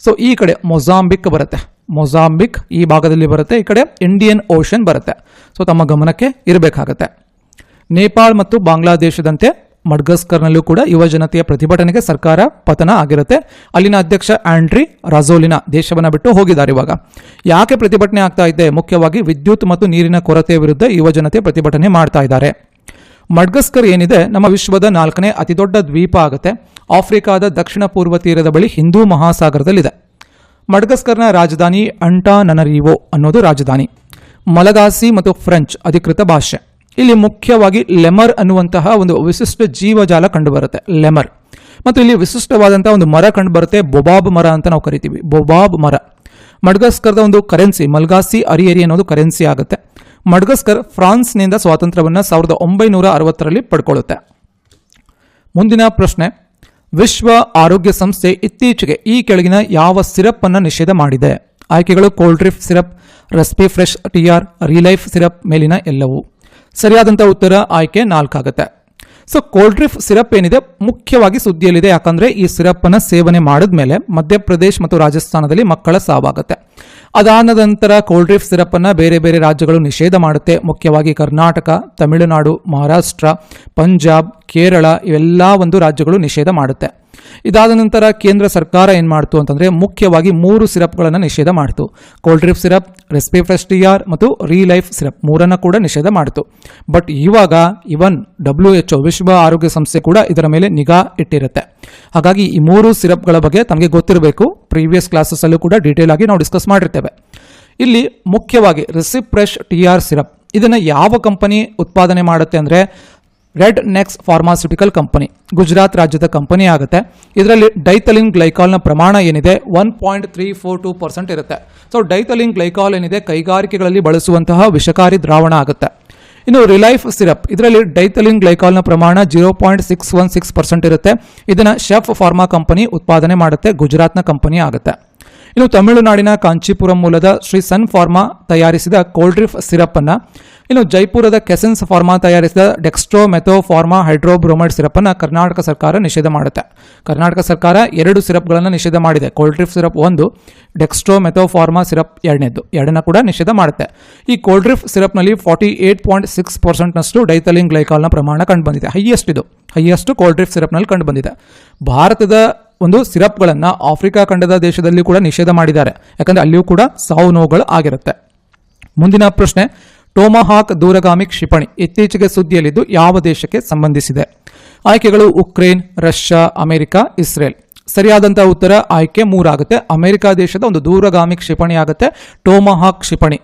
ಸೊ, ಈ ಕಡೆ ಮೊಜಾಂಬಿಕ್ ಬರುತ್ತೆ. ಮೊಜಾಂಬಿಕ್ ಈ ಭಾಗದಲ್ಲಿ ಬರುತ್ತೆ. ಈ ಕಡೆ ಇಂಡಿಯನ್ ಓಷನ್ ಬರುತ್ತೆ. ಸೊ, ತಮ್ಮ ಗಮನಕ್ಕೆ ಇರಬೇಕಾಗತ್ತೆ. ನೇಪಾಳ ಮತ್ತು ಬಾಂಗ್ಲಾದೇಶದಂತೆ ಮಡ್ಗಸ್ಕರ್ನಲ್ಲೂ ಕೂಡ ಯುವ ಜನತೆಯ ಪ್ರತಿಭಟನೆಗೆ ಸರ್ಕಾರ ಪತನ ಆಗಿರುತ್ತೆ. ಅಲ್ಲಿನ ಅಧ್ಯಕ್ಷ ಆಂಡ್ರಿ ರಾಜೋಲಿನ ದೇಶವನ್ನು ಬಿಟ್ಟು ಹೋಗಿದ್ದಾರೆ ಇವಾಗ. ಯಾಕೆ ಪ್ರತಿಭಟನೆ ಆಗ್ತಾ ಇದೆ? ಮುಖ್ಯವಾಗಿ ವಿದ್ಯುತ್ ಮತ್ತು ನೀರಿನ ಕೊರತೆ ವಿರುದ್ಧ ಯುವ ಜನತೆ ಪ್ರತಿಭಟನೆ ಮಾಡ್ತಾ ಇದ್ದಾರೆ. ಮಡ್ಗಸ್ಕರ್ ಏನಿದೆ? ನಮ್ಮ ವಿಶ್ವದ ನಾಲ್ಕನೇ ಅತಿದೊಡ್ಡ ದ್ವೀಪ ಆಗುತ್ತೆ. ಆಫ್ರಿಕಾದ ದಕ್ಷಿಣ ಪೂರ್ವ ತೀರದ ಬಳಿ ಹಿಂದೂ ಮಹಾಸಾಗರದಲ್ಲಿದೆ. ಮಡ್ಗಸ್ಕರ್ನ ರಾಜಧಾನಿ ಅಂಟಾ ನನರಿವೋ ಅನ್ನೋದು ರಾಜಧಾನಿ. ಮಲಗಾಸಿ ಮತ್ತು ಫ್ರೆಂಚ್ ಅಧಿಕೃತ ಭಾಷೆ. ಇಲ್ಲಿ ಮುಖ್ಯವಾಗಿ ಲೆಮರ್ ಅನ್ನುವಂತಹ ಒಂದು ವಿಶಿಷ್ಟ ಜೀವಜಾಲ ಕಂಡುಬರುತ್ತೆ. ಲೆಮರ್. ಮತ್ತು ಇಲ್ಲಿ ವಿಶಿಷ್ಟವಾದಂತಹ ಒಂದು ಮರ ಕಂಡುಬರುತ್ತೆ. ಬೊಬಾಬ್ ಮರ ಅಂತ ನಾವು ಕರಿತೀವಿ. ಬೊಬಾಬ್ ಮರ. ಮಡ್ಗಸ್ಕರ್ದ ಒಂದು ಕರೆನ್ಸಿ, ಮಲ್ಗಾಸಿ ಅರಿಯರಿ ಅನ್ನೋದು ಕರೆನ್ಸಿ ಆಗುತ್ತೆ. ಮಡ್ಗಸ್ಕರ್ ಫ್ರಾನ್ಸ್ನಿಂದ ಸ್ವಾತಂತ್ರ್ಯವನ್ನು ಸಾವಿರದ ಒಂಬೈನೂರ ಅರವತ್ತರಲ್ಲಿ ಪಡ್ಕೊಳ್ಳುತ್ತೆ. ಮುಂದಿನ ಪ್ರಶ್ನೆ. ವಿಶ್ವ ಆರೋಗ್ಯ ಸಂಸ್ಥೆ ಇತ್ತೀಚೆಗೆ ಈ ಕೆಳಗಿನ ಯಾವ ಸಿರಪ್ ಅನ್ನು ನಿಷೇಧ ಮಾಡಿದೆ? ಆಯ್ಕೆಗಳು Coldrif syrup, Respifresh TR ReLife syrup ಮೇಲಿನ ಎಲ್ಲವೂ. ಸರಿಯಾದಂಥ ಉತ್ತರ ಆಯ್ಕೆ ನಾಲ್ಕಾಗುತ್ತೆ. ಸೊ ಕೋಲ್ಡ್ರಿಫ್ ಸಿರಪ್ ಏನಿದೆ? ಮುಖ್ಯವಾಗಿ ಸುದ್ದಿಯಲ್ಲಿದೆ. ಯಾಕಂದ್ರೆ ಈ ಸಿರಪ್ ಅನ್ನ ಸೇವನೆ ಮಾಡಿದ್ಮೇಲೆ ಮಧ್ಯಪ್ರದೇಶ ಮತ್ತು ರಾಜಸ್ಥಾನದಲ್ಲಿ ಮಕ್ಕಳ ಸಾವಾಗುತ್ತೆ. ಅದಾದ ನಂತರ ಕೋಲ್ಡ್ರಿಫ್ ಅನ್ನ ಬೇರೆ ಬೇರೆ ರಾಜ್ಯಗಳು ನಿಷೇಧ ಮಾಡುತ್ತೆ. ಮುಖ್ಯವಾಗಿ ಕರ್ನಾಟಕ, ತಮಿಳುನಾಡು, ಮಹಾರಾಷ್ಟ್ರ, ಪಂಜಾಬ್, ಕೇರಳ, ಇವೆಲ್ಲ ಒಂದು ರಾಜ್ಯಗಳು ನಿಷೇಧ ಮಾಡುತ್ತೆ. ಇದಾದ ನಂತರ ಕೇಂದ್ರ ಸರ್ಕಾರ ಏನು ಮಾಡ್ತು ಅಂತಂದರೆ ಮುಖ್ಯವಾಗಿ ಮೂರು ಸಿರಪ್ಗಳನ್ನು ನಿಷೇಧ ಮಾಡಿತು. Coldrif syrup Respifresh T R ಮತ್ತು ರೀಲೈಫ್ ಸಿರಪ್ ಮೂರನ್ನು ಕೂಡ ನಿಷೇಧ ಮಾಡಿತು. ಬಟ್ ಇವಾಗ ಇವನ್ ಡಬ್ಲ್ಯೂ ಎಚ್ ವಿಶ್ವ ಆರೋಗ್ಯ ಸಂಸ್ಥೆ ಕೂಡ ಇದರ ಮೇಲೆ ನಿಗಾ ಇಟ್ಟಿರುತ್ತೆ. ಹಾಗಾಗಿ ಈ ಮೂರು ಸಿರಪ್ಗಳ ಬಗ್ಗೆ ತಮಗೆ ಗೊತ್ತಿರಬೇಕು. ಪ್ರೀವಿಯಸ್ ಕ್ಲಾಸಸ್ಸಲ್ಲೂ ಕೂಡ ಡೀಟೇಲ್ ಆಗಿ ನಾವು ಡಿಸ್ಕಸ್ ಮಾಡಿರ್ತೇವೆ. ಇಲ್ಲಿ ಮುಖ್ಯವಾಗಿ ರೆಸಿಪ್ರೆಶ್ ಟಿ ಆರ್ ಸಿರಪ್ ಇದನ್ನು ಯಾವ ಕಂಪನಿ ಉತ್ಪಾದನೆ ಮಾಡುತ್ತೆ ಅಂದರೆ Rednex pharmaceutical company, Gujarat ರಾಜ್ಯದ ಕಂಪನಿ ಆಗುತ್ತೆ. ಇದರಲ್ಲಿ ಡೈಥಲಿನ್ ಗ್ಲೈಕಾಲ್ನ ಪ್ರಮಾಣ ಏನಿದೆ? One point three four two percent ಇರುತ್ತೆ. ಸೊ ಡೈಥಲಿನ್ ಗ್ಲೈಕಾಲ್ ಏನಿದೆ? ಕೈಗಾರಿಕೆಗಳಲ್ಲಿ ಬಳಸುವಂತಹ ವಿಷಕಾರಿ ದ್ರಾವಣ ಆಗುತ್ತೆ. ಇನ್ನು ರಿಲೈಫ್ ಸಿರಪ್, ಇದರಲ್ಲಿ ಡೈಥಲಿನ್ ಗ್ಲೈಕಾಲ್ನ ಪ್ರಮಾಣ zero point six one six percent ಇರುತ್ತೆ. ಇದನ್ನು ಶೆಫ್ ಫಾರ್ಮಾ ಕಂಪನಿ ಉತ್ಪಾದನೆ ಮಾಡುತ್ತೆ, ಗುಜರಾತ್ನ ಕಂಪನಿ ಆಗುತ್ತೆ. ಇನ್ನು ತಮಿಳುನಾಡಿನ ಕಾಂಚೀಪುರಂ ಮೂಲದ ಶ್ರೀ ಸನ್ ಫಾರ್ಮಾ ತಯಾರಿಸಿದ ಕೋಲ್ಡ್ರಿಫ್ ಸಿರಪ್ ಅನ್ನ ಇನ್ನು ಜೈಪುರದ ಕೆಸೆನ್ಸ್ ಫಾರ್ಮಾ ತಯಾರಿಸಿದ ಡೆಕ್ಸ್ಟ್ರೋ ಮೆಥೋಫಾರ್ಮಾ ಹೈಡ್ರೋಬ್ರೋಮೈಡ್ ಸಿರಪ್ ಅನ್ನ ಕರ್ನಾಟಕ ಸರ್ಕಾರ ನಿಷೇಧ ಮಾಡುತ್ತೆ. ಕರ್ನಾಟಕ ಸರ್ಕಾರ ಎರಡು ಸಿರಪ್ಗಳನ್ನು ನಿಷೇಧ ಮಾಡಿದೆ. ಕೋಲ್ಡ್ರಿಫ್ ಸಿರಪ್ ಒಂದು ಡೆಕ್ಸ್ಟ್ರೋ ಮೆಥೋಫಾರ್ಮಾ ಸಿರಪ್ ಎರಡನೇದು. ಎರಡನ್ನ ಕೂಡ ನಿಷೇಧ ಮಾಡುತ್ತೆ. ಈ ಕೋಲ್ಡ್ರಿಫ್ ಸಿರಪ್ನಲ್ಲಿ ಫಾರ್ಟಿ ಏಟ್ ಪಾಯಿಂಟ್ ಸಿಕ್ಸ್ ಪರ್ಸೆಂಟ್ನಷ್ಟು ಡೈಥಲಿಂಗ್ ಗ್ಲೈಕಾಲ್ನ ಪ್ರಮಾಣ ಕಂಡುಬಂದಿದೆ. ಹೈಯೆಸ್ಟ್ ಇದು. ಹೈಯೆಸ್ಟ್ ಕೋಲ್ಡ್ರಿಫ್ ಸಿರಪ್ನಲ್ಲಿ ಕಂಡು ಬಂದಿದೆ ಭಾರತದ ಒಂದು ಸಿರಪ್ಗಳನ್ನು ಆಫ್ರಿಕಾ ಖಂಡದ ದೇಶದಲ್ಲಿ ಕೂಡ ನಿಷೇಧ ಮಾಡಿದ್ದಾರೆ. ಯಾಕಂದರೆ ಅಲ್ಲಿಯೂ ಕೂಡ ಸಾವು ನೋವುಗಳು ಆಗಿರುತ್ತೆ. ಮುಂದಿನ ಪ್ರಶ್ನೆ ಟೋಮಹಾಕ್ ದೂರಗಾಮಿ ಕ್ಷಿಪಣಿ ಇತ್ತೀಚೆಗೆ ಸುದ್ದಿಯಲ್ಲಿದ್ದು ಯಾವ ದೇಶಕ್ಕೆ ಸಂಬಂಧಿಸಿದೆ? ಆಯ್ಕೆಗಳು ಉಕ್ರೇನ್, ರಷ್ಯಾ, ಅಮೆರಿಕ, ಇಸ್ರೇಲ್. ಸರಿಯಾದಂತಹ ಉತ್ತರ ಆಯ್ಕೆ ಮೂರಾಗುತ್ತೆ. ಅಮೆರಿಕ ದೇಶದ ಒಂದು ದೂರಗಾಮಿ ಕ್ಷಿಪಣಿ ಆಗುತ್ತೆ ಟೋಮಹಾಕ್ ಕ್ಷಿಪಣಿ.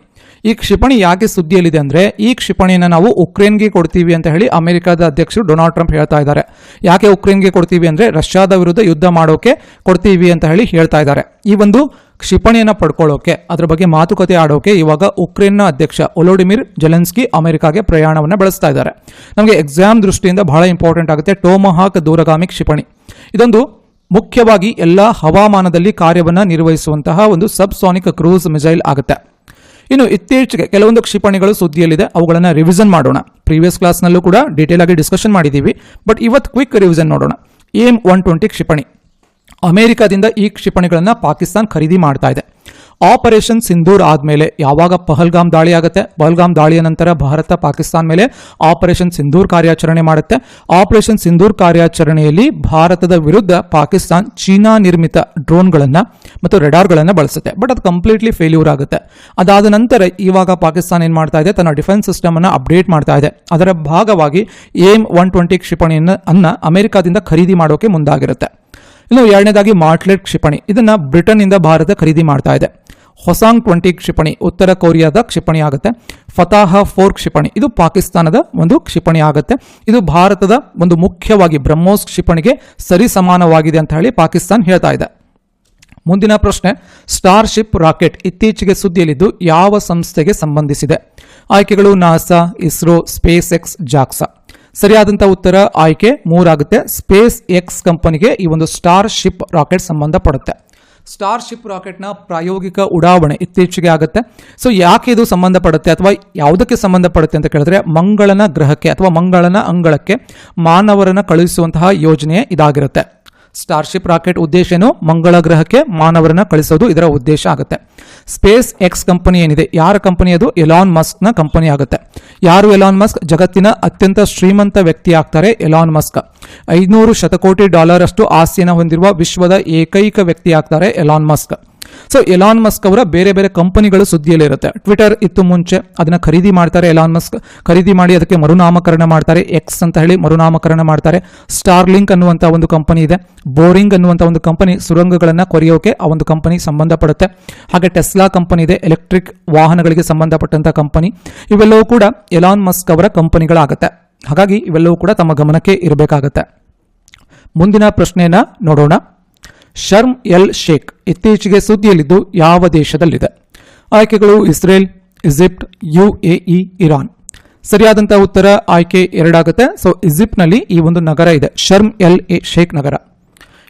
ಈ ಕ್ಷಿಪಣಿ ಯಾಕೆ ಸುದ್ದಿಯಲ್ಲಿದೆ ಅಂದರೆ, ಈ ಕ್ಷಿಪಣಿಯನ್ನು ನಾವು ಉಕ್ರೇನ್ಗೆ ಕೊಡ್ತೀವಿ ಅಂತ ಹೇಳಿ ಅಮೆರಿಕದ ಅಧ್ಯಕ್ಷರು ಡೊನಾಲ್ಡ್ ಟ್ರಂಪ್ ಹೇಳ್ತಾ ಇದ್ದಾರೆ. ಯಾಕೆ ಉಕ್ರೇನ್ಗೆ ಕೊಡ್ತೀವಿ ಅಂದರೆ, ರಷ್ಯಾದ ವಿರುದ್ಧ ಯುದ್ಧ ಮಾಡೋಕೆ ಕೊಡ್ತೀವಿ ಅಂತ ಹೇಳಿ ಹೇಳ್ತಾ ಇದ್ದಾರೆ. ಈ ಒಂದು ಕ್ಷಿಪಣಿಯನ್ನು ಪಡ್ಕೊಳ್ಳೋಕೆ, ಅದರ ಬಗ್ಗೆ ಮಾತುಕತೆ ಆಡೋಕೆ ಇವಾಗ ಉಕ್ರೇನ್ನ ಅಧ್ಯಕ್ಷ ಒಲೋಡಿಮಿರ್ ಜೆಲೆನ್ಸ್ಕಿ ಅಮೆರಿಕಾಗೆ ಪ್ರಯಾಣವನ್ನು ಬೆಳೆಸ್ತಾ ಇದ್ದಾರೆ. ನಮಗೆ ಎಕ್ಸಾಮ್ ದೃಷ್ಟಿಯಿಂದ ಬಹಳ ಇಂಪಾರ್ಟೆಂಟ್ ಆಗುತ್ತೆ, ಟೋಮಹಾಕ್ ದೂರಗಾಮಿ ಕ್ಷಿಪಣಿ. ಇದೊಂದು ಮುಖ್ಯವಾಗಿ ಎಲ್ಲ ಹವಾಮಾನದಲ್ಲಿ ಕಾರ್ಯವನ್ನು ನಿರ್ವಹಿಸುವಂತಹ ಒಂದು ಸಬ್ಸಾನಿಕ್ ಕ್ರೂಸ್ ಮಿಸೈಲ್ ಆಗುತ್ತೆ. ಇನ್ನು ಇತ್ತೀಚೆಗೆ ಕೆಲವೊಂದು ಕ್ಷಿಪಣಿಗಳು ಸುದ್ದಿಯಲ್ಲಿದೆ, ಅವುಗಳನ್ನು ರಿವಿಷನ್ ಮಾಡೋಣ. ಪ್ರೀವಿಯಸ್ ಕ್ಲಾಸ್ನಲ್ಲೂ ಕೂಡ ಡೀಟೇಲ್ ಆಗಿ ಡಿಸ್ಕಷನ್ ಮಾಡಿದ್ದೀವಿ ಬಟ್ ಇವತ್ತು ಕ್ವಿಕ್ ರಿವಿಷನ್ ನೋಡೋಣ. ಎಂ ಒನ್ ಟ್ವೆಂಟಿ ಕ್ಷಿಪಣಿ. ಅಮೆರಿಕದಿಂದ ಈ ಕ್ಷಿಪಣಿಗಳನ್ನು ಪಾಕಿಸ್ತಾನ್ ಖರೀದಿ ಮಾಡ್ತಾ ಇದೆ. ಆಪರೇಷನ್ ಸಿಂಧೂರ್ ಆದಮೇಲೆ ಯಾವಾಗ ಪಹಲ್ಗಾಮ್ ದಾಳಿ ಆಗುತ್ತೆ ಪಹಲ್ಗಾಮ್ ದಾಳಿಯ ನಂತರ ಭಾರತ, ಪಾಕಿಸ್ತಾನ್ ಮೇಲೆ ಆಪರೇಷನ್ ಸಿಂಧೂರ್ ಕಾರ್ಯಾಚರಣೆ ಮಾಡುತ್ತೆ. ಆಪರೇಷನ್ ಸಿಂಧೂರ್ ಕಾರ್ಯಾಚರಣೆಯಲ್ಲಿ ಭಾರತದ ವಿರುದ್ಧ ಪಾಕಿಸ್ತಾನ್ ಚೀನಾ ನಿರ್ಮಿತ ಡ್ರೋನ್ಗಳನ್ನು ಮತ್ತು ರೆಡಾರ್ಗಳನ್ನು ಬಳಸುತ್ತೆ. ಬಟ್ ಅದು ಕಂಪ್ಲೀಟ್ಲಿ ಫೇಲ್ಯೂರ್ ಆಗುತ್ತೆ. ಅದಾದ ನಂತರ ಇವಾಗ ಪಾಕಿಸ್ತಾನ ಏನು ಮಾಡ್ತಾ ಇದೆ? ತನ್ನ ಡಿಫೆನ್ಸ್ ಸಿಸ್ಟಮ್ ಅನ್ನು ಅಪ್ಡೇಟ್ ಮಾಡ್ತಾ ಇದೆ. ಅದರ ಭಾಗವಾಗಿ ಏಮ್ ಒನ್ ಟ್ವೆಂಟಿ ಕ್ಷಿಪಣಿಯನ್ನು, ಅನ್ನ ಅಮೆರಿಕಾದಿಂದ ಖರೀದಿ ಮಾಡೋಕೆ ಮುಂದಾಗಿರುತ್ತೆ. ಇನ್ನು ಎರಡನೇದಾಗಿ ಮಾರ್ಟ್ಲೆಟ್ ಕ್ಷಿಪಣಿ. ಇದನ್ನ ಬ್ರಿಟನ್ ಇಂದ ಭಾರತ ಖರೀದಿ ಮಾಡ್ತಾ ಇದೆ. ಹೊಸಾಂಗ್ ಟ್ವೆಂಟಿ ಕ್ಷಿಪಣಿ, ಉತ್ತರ ಕೊರಿಯಾದ ಕ್ಷಿಪಣಿ ಆಗುತ್ತೆ. ಫತಾಹ ಫೋರ್ ಕ್ಷಿಪಣಿ, ಇದು ಪಾಕಿಸ್ತಾನದ ಒಂದು ಕ್ಷಿಪಣಿ ಆಗುತ್ತೆ. ಇದು ಭಾರತದ ಒಂದು ಮುಖ್ಯವಾಗಿ ಬ್ರಹ್ಮೋಸ್ ಕ್ಷಿಪಣಿಗೆ ಸರಿ ಸಮಾನವಾಗಿದೆ ಅಂತ ಹೇಳಿ ಪಾಕಿಸ್ತಾನ್ ಹೇಳ್ತಾ ಇದೆ. ಮುಂದಿನ ಪ್ರಶ್ನೆ, ಸ್ಟಾರ್ಶಿಪ್ ರಾಕೆಟ್ ಇತ್ತೀಚೆಗೆ ಸುದ್ದಿಯಲ್ಲಿದ್ದು ಯಾವ ಸಂಸ್ಥೆಗೆ ಸಂಬಂಧಿಸಿದೆ? ಆಯ್ಕೆಗಳು NASA, ISRO SpaceX JAXA. ಸರಿಯಾದಂಥ ಉತ್ತರ ಆಯ್ಕೆ ಮೂರಾಗುತ್ತೆ. ಸ್ಪೇಸ್ ಎಕ್ಸ್ ಕಂಪನಿಗೆ ಈ ಒಂದು ಸ್ಟಾರ್ ಶಿಪ್ ರಾಕೆಟ್ ಸಂಬಂಧಪಡುತ್ತೆ. ಸ್ಟಾರ್ ಶಿಪ್ ರಾಕೆಟ್ನ ಪ್ರಾಯೋಗಿಕ ಉಡಾವಣೆ ಇತ್ತೀಚೆಗೆ ಆಗುತ್ತೆ. ಸೊ ಯಾಕೆ ಇದು ಸಂಬಂಧಪಡುತ್ತೆ ಅಥವಾ ಯಾವುದಕ್ಕೆ ಸಂಬಂಧಪಡುತ್ತೆ ಅಂತ ಕೇಳಿದ್ರೆ, ಮಂಗಳನ ಗ್ರಹಕ್ಕೆ ಅಥವಾ ಮಂಗಳನ ಅಂಗಳಕ್ಕೆ ಮಾನವರನ್ನು ಕಳುಹಿಸುವಂತಹ ಯೋಜನೆ ಇದಾಗಿರುತ್ತೆ. ಸ್ಟಾರ್ಶಿಪ್ ರಾಕೆಟ್ ಉದ್ದೇಶ ಏನು? ಮಂಗಳ ಗ್ರಹಕ್ಕೆ ಮಾನವರನ್ನ ಕಳಿಸೋದು ಇದರ ಉದ್ದೇಶ ಆಗುತ್ತೆ. ಸ್ಪೇಸ್ ಎಕ್ಸ್ ಕಂಪನಿ ಏನಿದೆ? ಯಾರ ಕಂಪನಿ ಅದು? ಎಲಾನ್ ಮಸ್ಕ್ನ ಕಂಪನಿ ಆಗುತ್ತೆ. ಯಾರು ಎಲಾನ್ ಮಸ್ಕ್ ಜಗತ್ತಿನ ಅತ್ಯಂತ ಶ್ರೀಮಂತ ವ್ಯಕ್ತಿ ಆಗ್ತಾರೆ ಎಲಾನ್ ಮಸ್ಕ್ ಐದುನೂರು ಶತಕೋಟಿ ಡಾಲರ್ ಅಷ್ಟು ಆಸ್ತಿಯನ್ನು ಹೊಂದಿರುವ ವಿಶ್ವದ ಏಕೈಕ ವ್ಯಕ್ತಿ ಆಗ್ತಾರೆ Elon Musk so Elon Musk ಅವರ ಬೇರೆ ಬೇರೆ ಕಂಪನಿಗಳು ಸುದ್ದಿಯಲ್ಲಿರುತ್ತೆ ಟ್ವಿಟರ್ ಇತ್ತು ಮುಂಚೆ, ಅದನ್ನ ಖರೀದಿ ಮಾಡ್ತಾರೆ ಎಲಾನ್ ಮಸ್ಕ್ ಖರೀದಿ ಮಾಡಿ ಅದಕ್ಕೆ ಮರುನಾಮಕರಣ ಮಾಡ್ತಾರೆ. ಎಕ್ಸ್ ಅಂತ ಹೇಳಿ ಮರುನಾಮಕರಣ ಮಾಡ್ತಾರೆ. ಸ್ಟಾರ್ಲಿಂಕ್ ಅನ್ನುವಂಥ ಒಂದು ಕಂಪನಿ ಇದೆ. ಬೋರಿಂಗ್ ಅನ್ನುವಂಥ ಒಂದು ಕಂಪನಿ, ಸುರಂಗಗಳನ್ನು ಕೊರೆಯೋಕೆ ಆ ಒಂದು ಕಂಪನಿ ಸಂಬಂಧಪಡುತ್ತೆ. ಹಾಗೆ ಟೆಸ್ಲಾ ಕಂಪನಿ ಇದೆ ಎಲೆಕ್ಟ್ರಿಕ್ ವಾಹನಗಳಿಗೆ ಸಂಬಂಧಪಟ್ಟಂಥ ಕಂಪನಿ. ಇವೆಲ್ಲವೂ ಕೂಡ ಎಲಾನ್ ಮಸ್ಕ್ ಅವರ ಕಂಪನಿಗಳಾಗುತ್ತೆ. ಹಾಗಾಗಿ ಇವೆಲ್ಲವೂ ಕೂಡ ತಮ್ಮ ಗಮನಕ್ಕೆ ಇರಬೇಕಾಗತ್ತೆ. ಮುಂದಿನ ಪ್ರಶ್ನೆಯನ್ನ ನೋಡೋಣ. ಶರ್ಮ್ ಎಲ್ ಶೇಖ್ ಇತ್ತೀಚೆಗೆ ಸುದ್ದಿಯಲ್ಲಿದ್ದು ಯಾವ ದೇಶದಲ್ಲಿದೆ? ಆಯ್ಕೆಗಳು ಇಸ್ರೇಲ್, ಈಜಿಪ್ಟ್, ಯುಎಇ, ಇರಾನ್. ಸರಿಯಾದಂತಹ ಉತ್ತರ ಆಯ್ಕೆ ಎರಡಾಗುತ್ತೆ. ಸೊ ಈಜಿಪ್ಟ್ನಲ್ಲಿ ಈ ಒಂದು ನಗರ ಇದೆ. ಶರ್ಮ್ ಎಲ್ ಎ ಶೇಖ್ ನಗರ.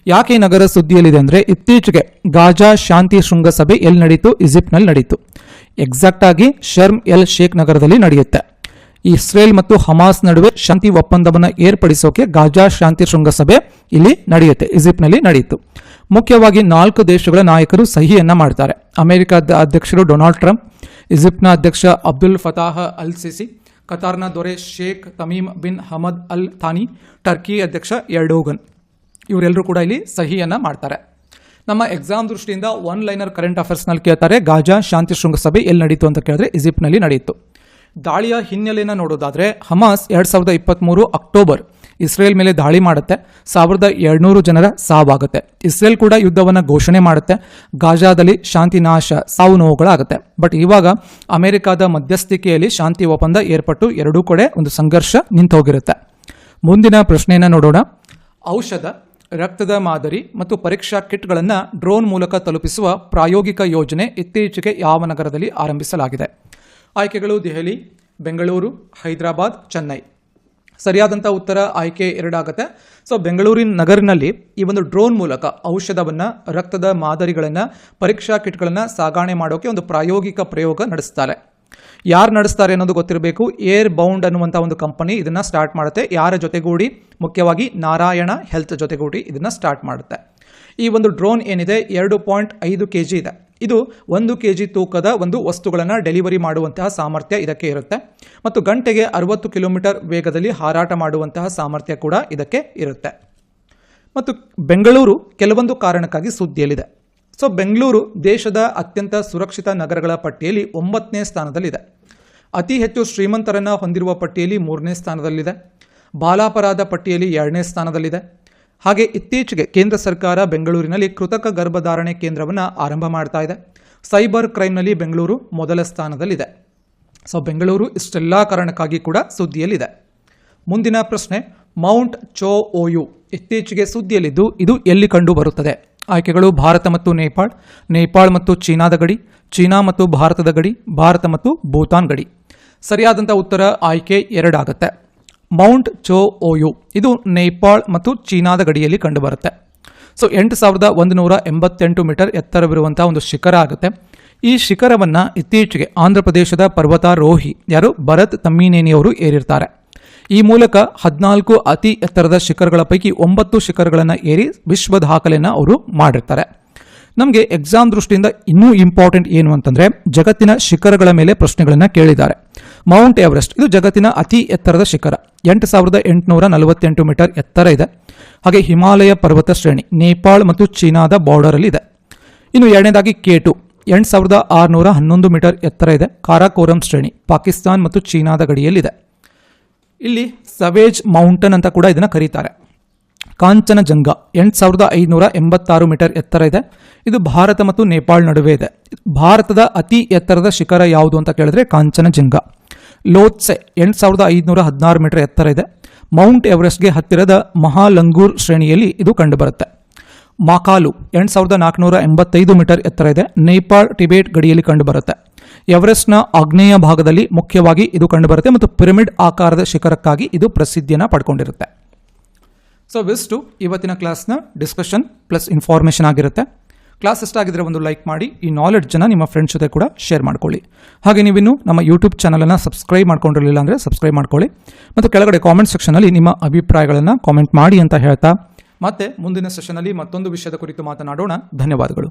ಯಾಕೆ ನಗರ ಸುದ್ದಿಯಲ್ಲಿದೆ ಅಂದರೆ ಇತ್ತೀಚೆಗೆ ಗಾಜಾ ಶಾಂತಿ ಶೃಂಗಸಭೆ ಎಲ್ಲಿ ನಡೀತು? ಈಜಿಪ್ಟ್ನಲ್ಲಿ ನಡೀತು. ಎಕ್ಸಾಕ್ಟ್ ಆಗಿ ಶರ್ಮ್ ಎಲ್ ಶೇಖ್ ನಗರದಲ್ಲಿ ನಡೆಯುತ್ತೆ. ಇಸ್ರೇಲ್ ಮತ್ತು ಹಮಾಸ್ ನಡುವೆ ಶಾಂತಿ ಒಪ್ಪಂದವನ್ನು ಏರ್ಪಡಿಸೋಕೆ ಗಾಜಾ ಶಾಂತಿ ಶೃಂಗಸಭೆ ಇಲ್ಲಿ ನಡೆಯುತ್ತೆ. ಈಜಿಪ್ಟ್ನಲ್ಲಿ ನಡೆಯಿತು ಮುಖ್ಯವಾಗಿ ನಾಲ್ಕು ದೇಶಗಳ ನಾಯಕರು ಸಹಿಯನ್ನ ಮಾಡ್ತಾರೆ. ಅಮೆರಿಕದ ಅಧ್ಯಕ್ಷರು ಡೊನಾಲ್ಡ್ ಟ್ರಂಪ್, ಈಜಿಪ್ಟ್ನ ಅಧ್ಯಕ್ಷ ಅಬ್ದುಲ್ ಫತಾಹ ಅಲ್ ಸಿಸಿ ಕತಾರ್ನ ದೊರೆ Sheikh Tamim bin Hamad Al Thani Turkey ಅಧ್ಯಕ್ಷ ಎರ್ಡೋಗನ್. ಇವರೆಲ್ಲರೂ ಕೂಡ ಇಲ್ಲಿ ಸಹಿಯನ್ನು ಮಾಡ್ತಾರೆ. ನಮ್ಮ ಎಕ್ಸಾಮ್ ದೃಷ್ಟಿಯಿಂದ ಒನ್ ಲೈನರ್ ಕರೆಂಟ್ ಅಫೇರ್ಸ್ನಲ್ಲಿ ಕೇಳ್ತಾರೆ, ಗಾಜಾ ಶಾಂತಿ ಶೃಂಗಸಭೆ ಎಲ್ಲಿ ನಡೀತು ಅಂತ ಕೇಳಿದ್ರೆ ಈಜಿಪ್ಟ್ನಲ್ಲಿ ನಡೆಯಿತು. ದಾಳಿಯ ಹಿನ್ನೆಲೆಯನ್ನು ನೋಡೋದಾದ್ರೆ ಹಮಾಸ್ ಎರಡು ಸಾವಿರದ ಇಪ್ಪತ್ತ್ಮೂರು ಅಕ್ಟೋಬರ್ ಇಸ್ರೇಲ್ ಮೇಲೆ ದಾಳಿ ಮಾಡುತ್ತೆ. ಸಾವಿರದ ಎರಡುನೂರು ಜನರ ಸಾವಾಗುತ್ತೆ. ಇಸ್ರೇಲ್ ಕೂಡ ಯುದ್ಧವನ್ನು ಘೋಷಣೆ ಮಾಡುತ್ತೆ. ಗಾಜಾದಲ್ಲಿ ಶಾಂತಿ ನಾಶ, ಸಾವು ನೋವುಗಳಾಗುತ್ತೆ. ಬಟ್ ಇವಾಗ ಅಮೆರಿಕದ ಮಧ್ಯಸ್ಥಿಕೆಯಲ್ಲಿ ಶಾಂತಿ ಒಪ್ಪಂದ ಏರ್ಪಟ್ಟು ಎರಡೂ ಕಡೆ ಒಂದು ಸಂಘರ್ಷ ನಿಂತೋಗಿರುತ್ತೆ. ಮುಂದಿನ ಪ್ರಶ್ನೆಯನ್ನು ನೋಡೋಣ. ಔಷಧ, ರಕ್ತದ ಮಾದರಿ ಮತ್ತು ಪರೀಕ್ಷಾ ಕಿಟ್ಗಳನ್ನು ಡ್ರೋನ್ ಮೂಲಕ ತಲುಪಿಸುವ ಪ್ರಾಯೋಗಿಕ ಯೋಜನೆ ಇತ್ತೀಚೆಗೆ ಯಾವ ನಗರದಲ್ಲಿ ಆರಂಭಿಸಲಾಗಿದೆ. ಆಯ್ಕೆಗಳು ದೆಹಲಿ, ಬೆಂಗಳೂರು, ಹೈದರಾಬಾದ್, ಚೆನ್ನೈ. ಸರಿಯಾದಂಥ ಉತ್ತರ ಆಯ್ಕೆ ಎರಡಾಗುತ್ತೆ. ಸೊ ಬೆಂಗಳೂರಿನ ನಗರಿನಲ್ಲಿ ಈ ಒಂದು ಡ್ರೋನ್ ಮೂಲಕ ಔಷಧವನ್ನು, ರಕ್ತದ ಮಾದರಿಗಳನ್ನು, ಪರೀಕ್ಷಾ ಕಿಟ್ಗಳನ್ನು ಸಾಗಾಣೆ ಮಾಡೋಕೆ ಒಂದು ಪ್ರಾಯೋಗಿಕ ಪ್ರಯೋಗ ನಡೆಸ್ತಾರೆ. ಯಾರು ನಡೆಸ್ತಾರೆ ಅನ್ನೋದು ಗೊತ್ತಿರಬೇಕು. ಏರ್ ಬೌಂಡ್ ಅನ್ನುವಂಥ ಒಂದು ಕಂಪನಿ ಇದನ್ನು ಸ್ಟಾರ್ಟ್ ಮಾಡುತ್ತೆ. ಯಾರ ಜೊತೆಗೂಡಿ? ಮುಖ್ಯವಾಗಿ ನಾರಾಯಣ ಹೆಲ್ತ್ ಜೊತೆಗೂಡಿ ಇದನ್ನು ಸ್ಟಾರ್ಟ್ ಮಾಡುತ್ತೆ. ಈ ಒಂದು ಡ್ರೋನ್ ಏನಿದೆ? ಎರಡು ಪಾಯಿಂಟ್ ಐದು ಕೆ ಜಿ ಇದೆ. ಇದು ಒಂದು ಕೆ ಜಿ ತೂಕದ ಒಂದು ವಸ್ತುಗಳನ್ನು ಡೆಲಿವರಿ ಮಾಡುವಂತಹ ಸಾಮರ್ಥ್ಯ ಇದಕ್ಕೆ ಇರುತ್ತೆ. ಮತ್ತು ಗಂಟೆಗೆ ಅರವತ್ತು ಕಿಲೋಮೀಟರ್ ವೇಗದಲ್ಲಿ ಹಾರಾಟ ಮಾಡುವಂತಹ ಸಾಮರ್ಥ್ಯ ಕೂಡ ಇದಕ್ಕೆ ಇರುತ್ತೆ. ಮತ್ತು ಬೆಂಗಳೂರು ಕೆಲವೊಂದು ಕಾರಣಕ್ಕಾಗಿ ಸುದ್ದಿಯಲ್ಲಿದೆ. ಸೊ, ಬೆಂಗಳೂರು ದೇಶದ ಅತ್ಯಂತ ಸುರಕ್ಷಿತ ನಗರಗಳ ಪಟ್ಟಿಯಲ್ಲಿ ಒಂಬತ್ತನೇ ಸ್ಥಾನದಲ್ಲಿದೆ. ಅತಿ ಹೆಚ್ಚು ಶ್ರೀಮಂತರನ್ನು ಹೊಂದಿರುವ ಪಟ್ಟಿಯಲ್ಲಿ ಮೂರನೇ ಸ್ಥಾನದಲ್ಲಿದೆ. ಬಾಲಾಪರಾಧ ಪಟ್ಟಿಯಲ್ಲಿ ಎರಡನೇ ಸ್ಥಾನದಲ್ಲಿದೆ. ಹಾಗೆ ಇತ್ತೀಚೆಗೆ ಕೇಂದ್ರ ಸರ್ಕಾರ ಬೆಂಗಳೂರಿನಲ್ಲಿ ಕೃತಕ ಗರ್ಭಧಾರಣೆ ಕೇಂದ್ರವನ್ನು ಆರಂಭ ಮಾಡ್ತಾ ಇದೆ. ಸೈಬರ್ ಕ್ರೈಮ್ನಲ್ಲಿ ಬೆಂಗಳೂರು ಮೊದಲ ಸ್ಥಾನದಲ್ಲಿದೆ. ಸೊ, ಬೆಂಗಳೂರು ಇಷ್ಟೆಲ್ಲ ಕಾರಣಕ್ಕಾಗಿ ಕೂಡ ಸುದ್ದಿಯಲ್ಲಿದೆ. ಮುಂದಿನ ಪ್ರಶ್ನೆ, ಮೌಂಟ್ ಚೋ ಓಯು ಇತ್ತೀಚೆಗೆ ಸುದ್ದಿಯಲ್ಲಿದ್ದು ಇದು ಎಲ್ಲಿ ಕಂಡು ಬರುತ್ತದೆ ಆಯ್ಕೆಗಳು ಭಾರತ ಮತ್ತು ನೇಪಾಳ್ ನೇಪಾಳ್ ಮತ್ತು ಚೀನಾದ ಗಡಿ, ಚೀನಾ ಮತ್ತು ಭಾರತದ ಗಡಿ, ಭಾರತ ಮತ್ತು ಭೂತಾನ್ ಗಡಿ. ಸರಿಯಾದಂಥ ಉತ್ತರ ಆಯ್ಕೆ ಎರಡಾಗುತ್ತೆ. ಮೌಂಟ್ ಚೋ ಓಯು. ಇದು ನೇಪಾಳ್ ಮತ್ತು ಚೀನಾದ ಗಡಿಯಲ್ಲಿ ಕಂಡುಬರುತ್ತೆ. ಸೊ, ಎಂಟು ಸಾವಿರದ ಒಂದು ನೂರ ಎಂಬತ್ತೆಂಟು ಮೀಟರ್ ಎತ್ತರವಿರುವಂಥ ಒಂದು ಶಿಖರ ಆಗುತ್ತೆ. ಈ ಶಿಖರವನ್ನು ಇತ್ತೀಚೆಗೆ ಆಂಧ್ರ ಪ್ರದೇಶದ ಪರ್ವತಾರೋಹಿ, ಯಾರು? ಭರತ್ ತಮ್ಮಿನೇನಿಯವರು ಏರಿರ್ತಾರೆ. ಈ ಮೂಲಕ ಹದಿನಾಲ್ಕು ಅತಿ ಎತ್ತರದ ಶಿಖರಗಳ ಪೈಕಿ ಒಂಬತ್ತು ಶಿಖರಗಳನ್ನು ಏರಿ ವಿಶ್ವ ದಾಖಲೆಯನ್ನು ಅವರು ಮಾಡಿರ್ತಾರೆ. ನಮಗೆ ಎಕ್ಸಾಮ್ ದೃಷ್ಟಿಯಿಂದ ಇನ್ನೂ ಇಂಪಾರ್ಟೆಂಟ್ ಏನು ಅಂತಂದ್ರೆ ಜಗತ್ತಿನ ಶಿಖರಗಳ ಮೇಲೆ ಪ್ರಶ್ನೆಗಳನ್ನು ಕೇಳಿದ್ದಾರೆ. ಮೌಂಟ್ ಎವರೆಸ್ಟ್ ಇದು ಜಗತ್ತಿನ ಅತಿ ಎತ್ತರದ ಶಿಖರ. ಎಂಟು ಸಾವಿರದ ಎಂಟುನೂರ ನಲವತ್ತೆಂಟು ಮೀಟರ್ ಎತ್ತರ ಇದೆ. ಹಾಗೆ ಹಿಮಾಲಯ ಪರ್ವತ ಶ್ರೇಣಿ, ನೇಪಾಳ ಮತ್ತು ಚೀನಾದ ಬಾರ್ಡರಲ್ಲಿ ಇದೆ. ಇನ್ನು ಎರಡನೇದಾಗಿ ಕೇಟು, ಎಂಟು ಸಾವಿರದ ಆರುನೂರ ಹನ್ನೊಂದು ಮೀಟರ್ ಎತ್ತರ ಇದೆ. ಕಾರಾಕೋರಂ ಶ್ರೇಣಿ, ಪಾಕಿಸ್ತಾನ್ ಮತ್ತು ಚೀನಾದ ಗಡಿಯಲ್ಲಿದೆ. ಇಲ್ಲಿ ಸವೇಜ್ ಮೌಂಟನ್ ಅಂತ ಕೂಡ ಇದನ್ನು ಕರೀತಾರೆ. ಕಾಂಚನಜಂಗ ಎಂಟು ಸಾವಿರದ ಐದುನೂರ ಎಂಬತ್ತಾರು ಮೀಟರ್ ಎತ್ತರ ಇದೆ. ಇದು ಭಾರತ ಮತ್ತು ನೇಪಾಳ ನಡುವೆ ಇದೆ. ಭಾರತದ ಅತಿ ಎತ್ತರದ ಶಿಖರ ಯಾವುದು ಅಂತ ಕೇಳಿದ್ರೆ ಕಾಂಚನಜಂಗ. ಲೋತ್ಸೆ ಎಂಟು ಸಾವಿರದ ಐದುನೂರ ಹದಿನಾರು ಮೀಟರ್ ಎತ್ತರ ಇದೆ. ಮೌಂಟ್ ಎವರೆಸ್ಟ್ಗೆ ಹತ್ತಿರದ ಮಹಾಲಂಗೂರ್ ಶ್ರೇಣಿಯಲ್ಲಿ ಇದು ಕಂಡುಬರುತ್ತೆ. ಮಾಕಾಲು ಎಂಟು ಸಾವಿರದ ನಾಲ್ಕುನೂರ ಎಂಬತ್ತೈದು ಮೀಟರ್ ಎತ್ತರ ಇದೆ. ನೇಪಾಳ್, ಟಿಬೇಟ್ ಗಡಿಯಲ್ಲಿ ಕಂಡುಬರುತ್ತೆ. ಎವರೆಸ್ಟ್ನ ಆಗ್ನೇಯ ಭಾಗದಲ್ಲಿ ಮುಖ್ಯವಾಗಿ ಇದು ಕಂಡುಬರುತ್ತೆ ಮತ್ತು ಪಿರಮಿಡ್ ಆಕಾರದ ಶಿಖರಕ್ಕಾಗಿ ಇದು ಪ್ರಸಿದ್ಧಿಯನ್ನು ಪಡ್ಕೊಂಡಿರುತ್ತೆ. ಸೊ ವಿಸ್ಟು ಇವತ್ತಿನ ಕ್ಲಾಸ್ನ ಡಿಸ್ಕಷನ್ ಪ್ಲಸ್ ಇನ್ಫಾರ್ಮೇಷನ್ ಆಗಿರುತ್ತೆ. ಕ್ಲಾಸ್ ಇಷ್ಟ ಆಗಿದ್ರೆ ಒಂದು ಲೈಕ್ ಮಾಡಿ, ಈ ನಾಲೆಡ್ಜನ್ನು ನಿಮ್ಮ ಫ್ರೆಂಡ್ಸ್ ಜೊತೆ ಕೂಡ ಶೇರ್ ಮಾಡ್ಕೊಳ್ಳಿ. ಹಾಗೆ ನೀವಿನ್ನು ನಮ್ಮ ಯೂಟ್ಯೂಬ್ ಚಾನಲನ್ನು ಸಬ್ಸ್ಕ್ರೈಬ್ ಮಾಡ್ಕೊಂಡಿರಲಿಲ್ಲ ಅಂದರೆ ಸಬ್ಸ್ಕ್ರೈಬ್ ಮಾಡ್ಕೊಳ್ಳಿ. ಮತ್ತು ಕೆಳಗಡೆ ಕಾಮೆಂಟ್ ಸೆಕ್ಷನಲ್ಲಿ ನಿಮ್ಮ ಅಭಿಪ್ರಾಯಗಳನ್ನು ಕಾಮೆಂಟ್ ಮಾಡಿ ಅಂತ ಹೇಳ್ತಾ, ಮತ್ತೆ ಮುಂದಿನ ಸೆಷನಲ್ಲಿ ಮತ್ತೊಂದು ವಿಷಯದ ಕುರಿತು ಮಾತನಾಡೋಣ. ಧನ್ಯವಾದಗಳು.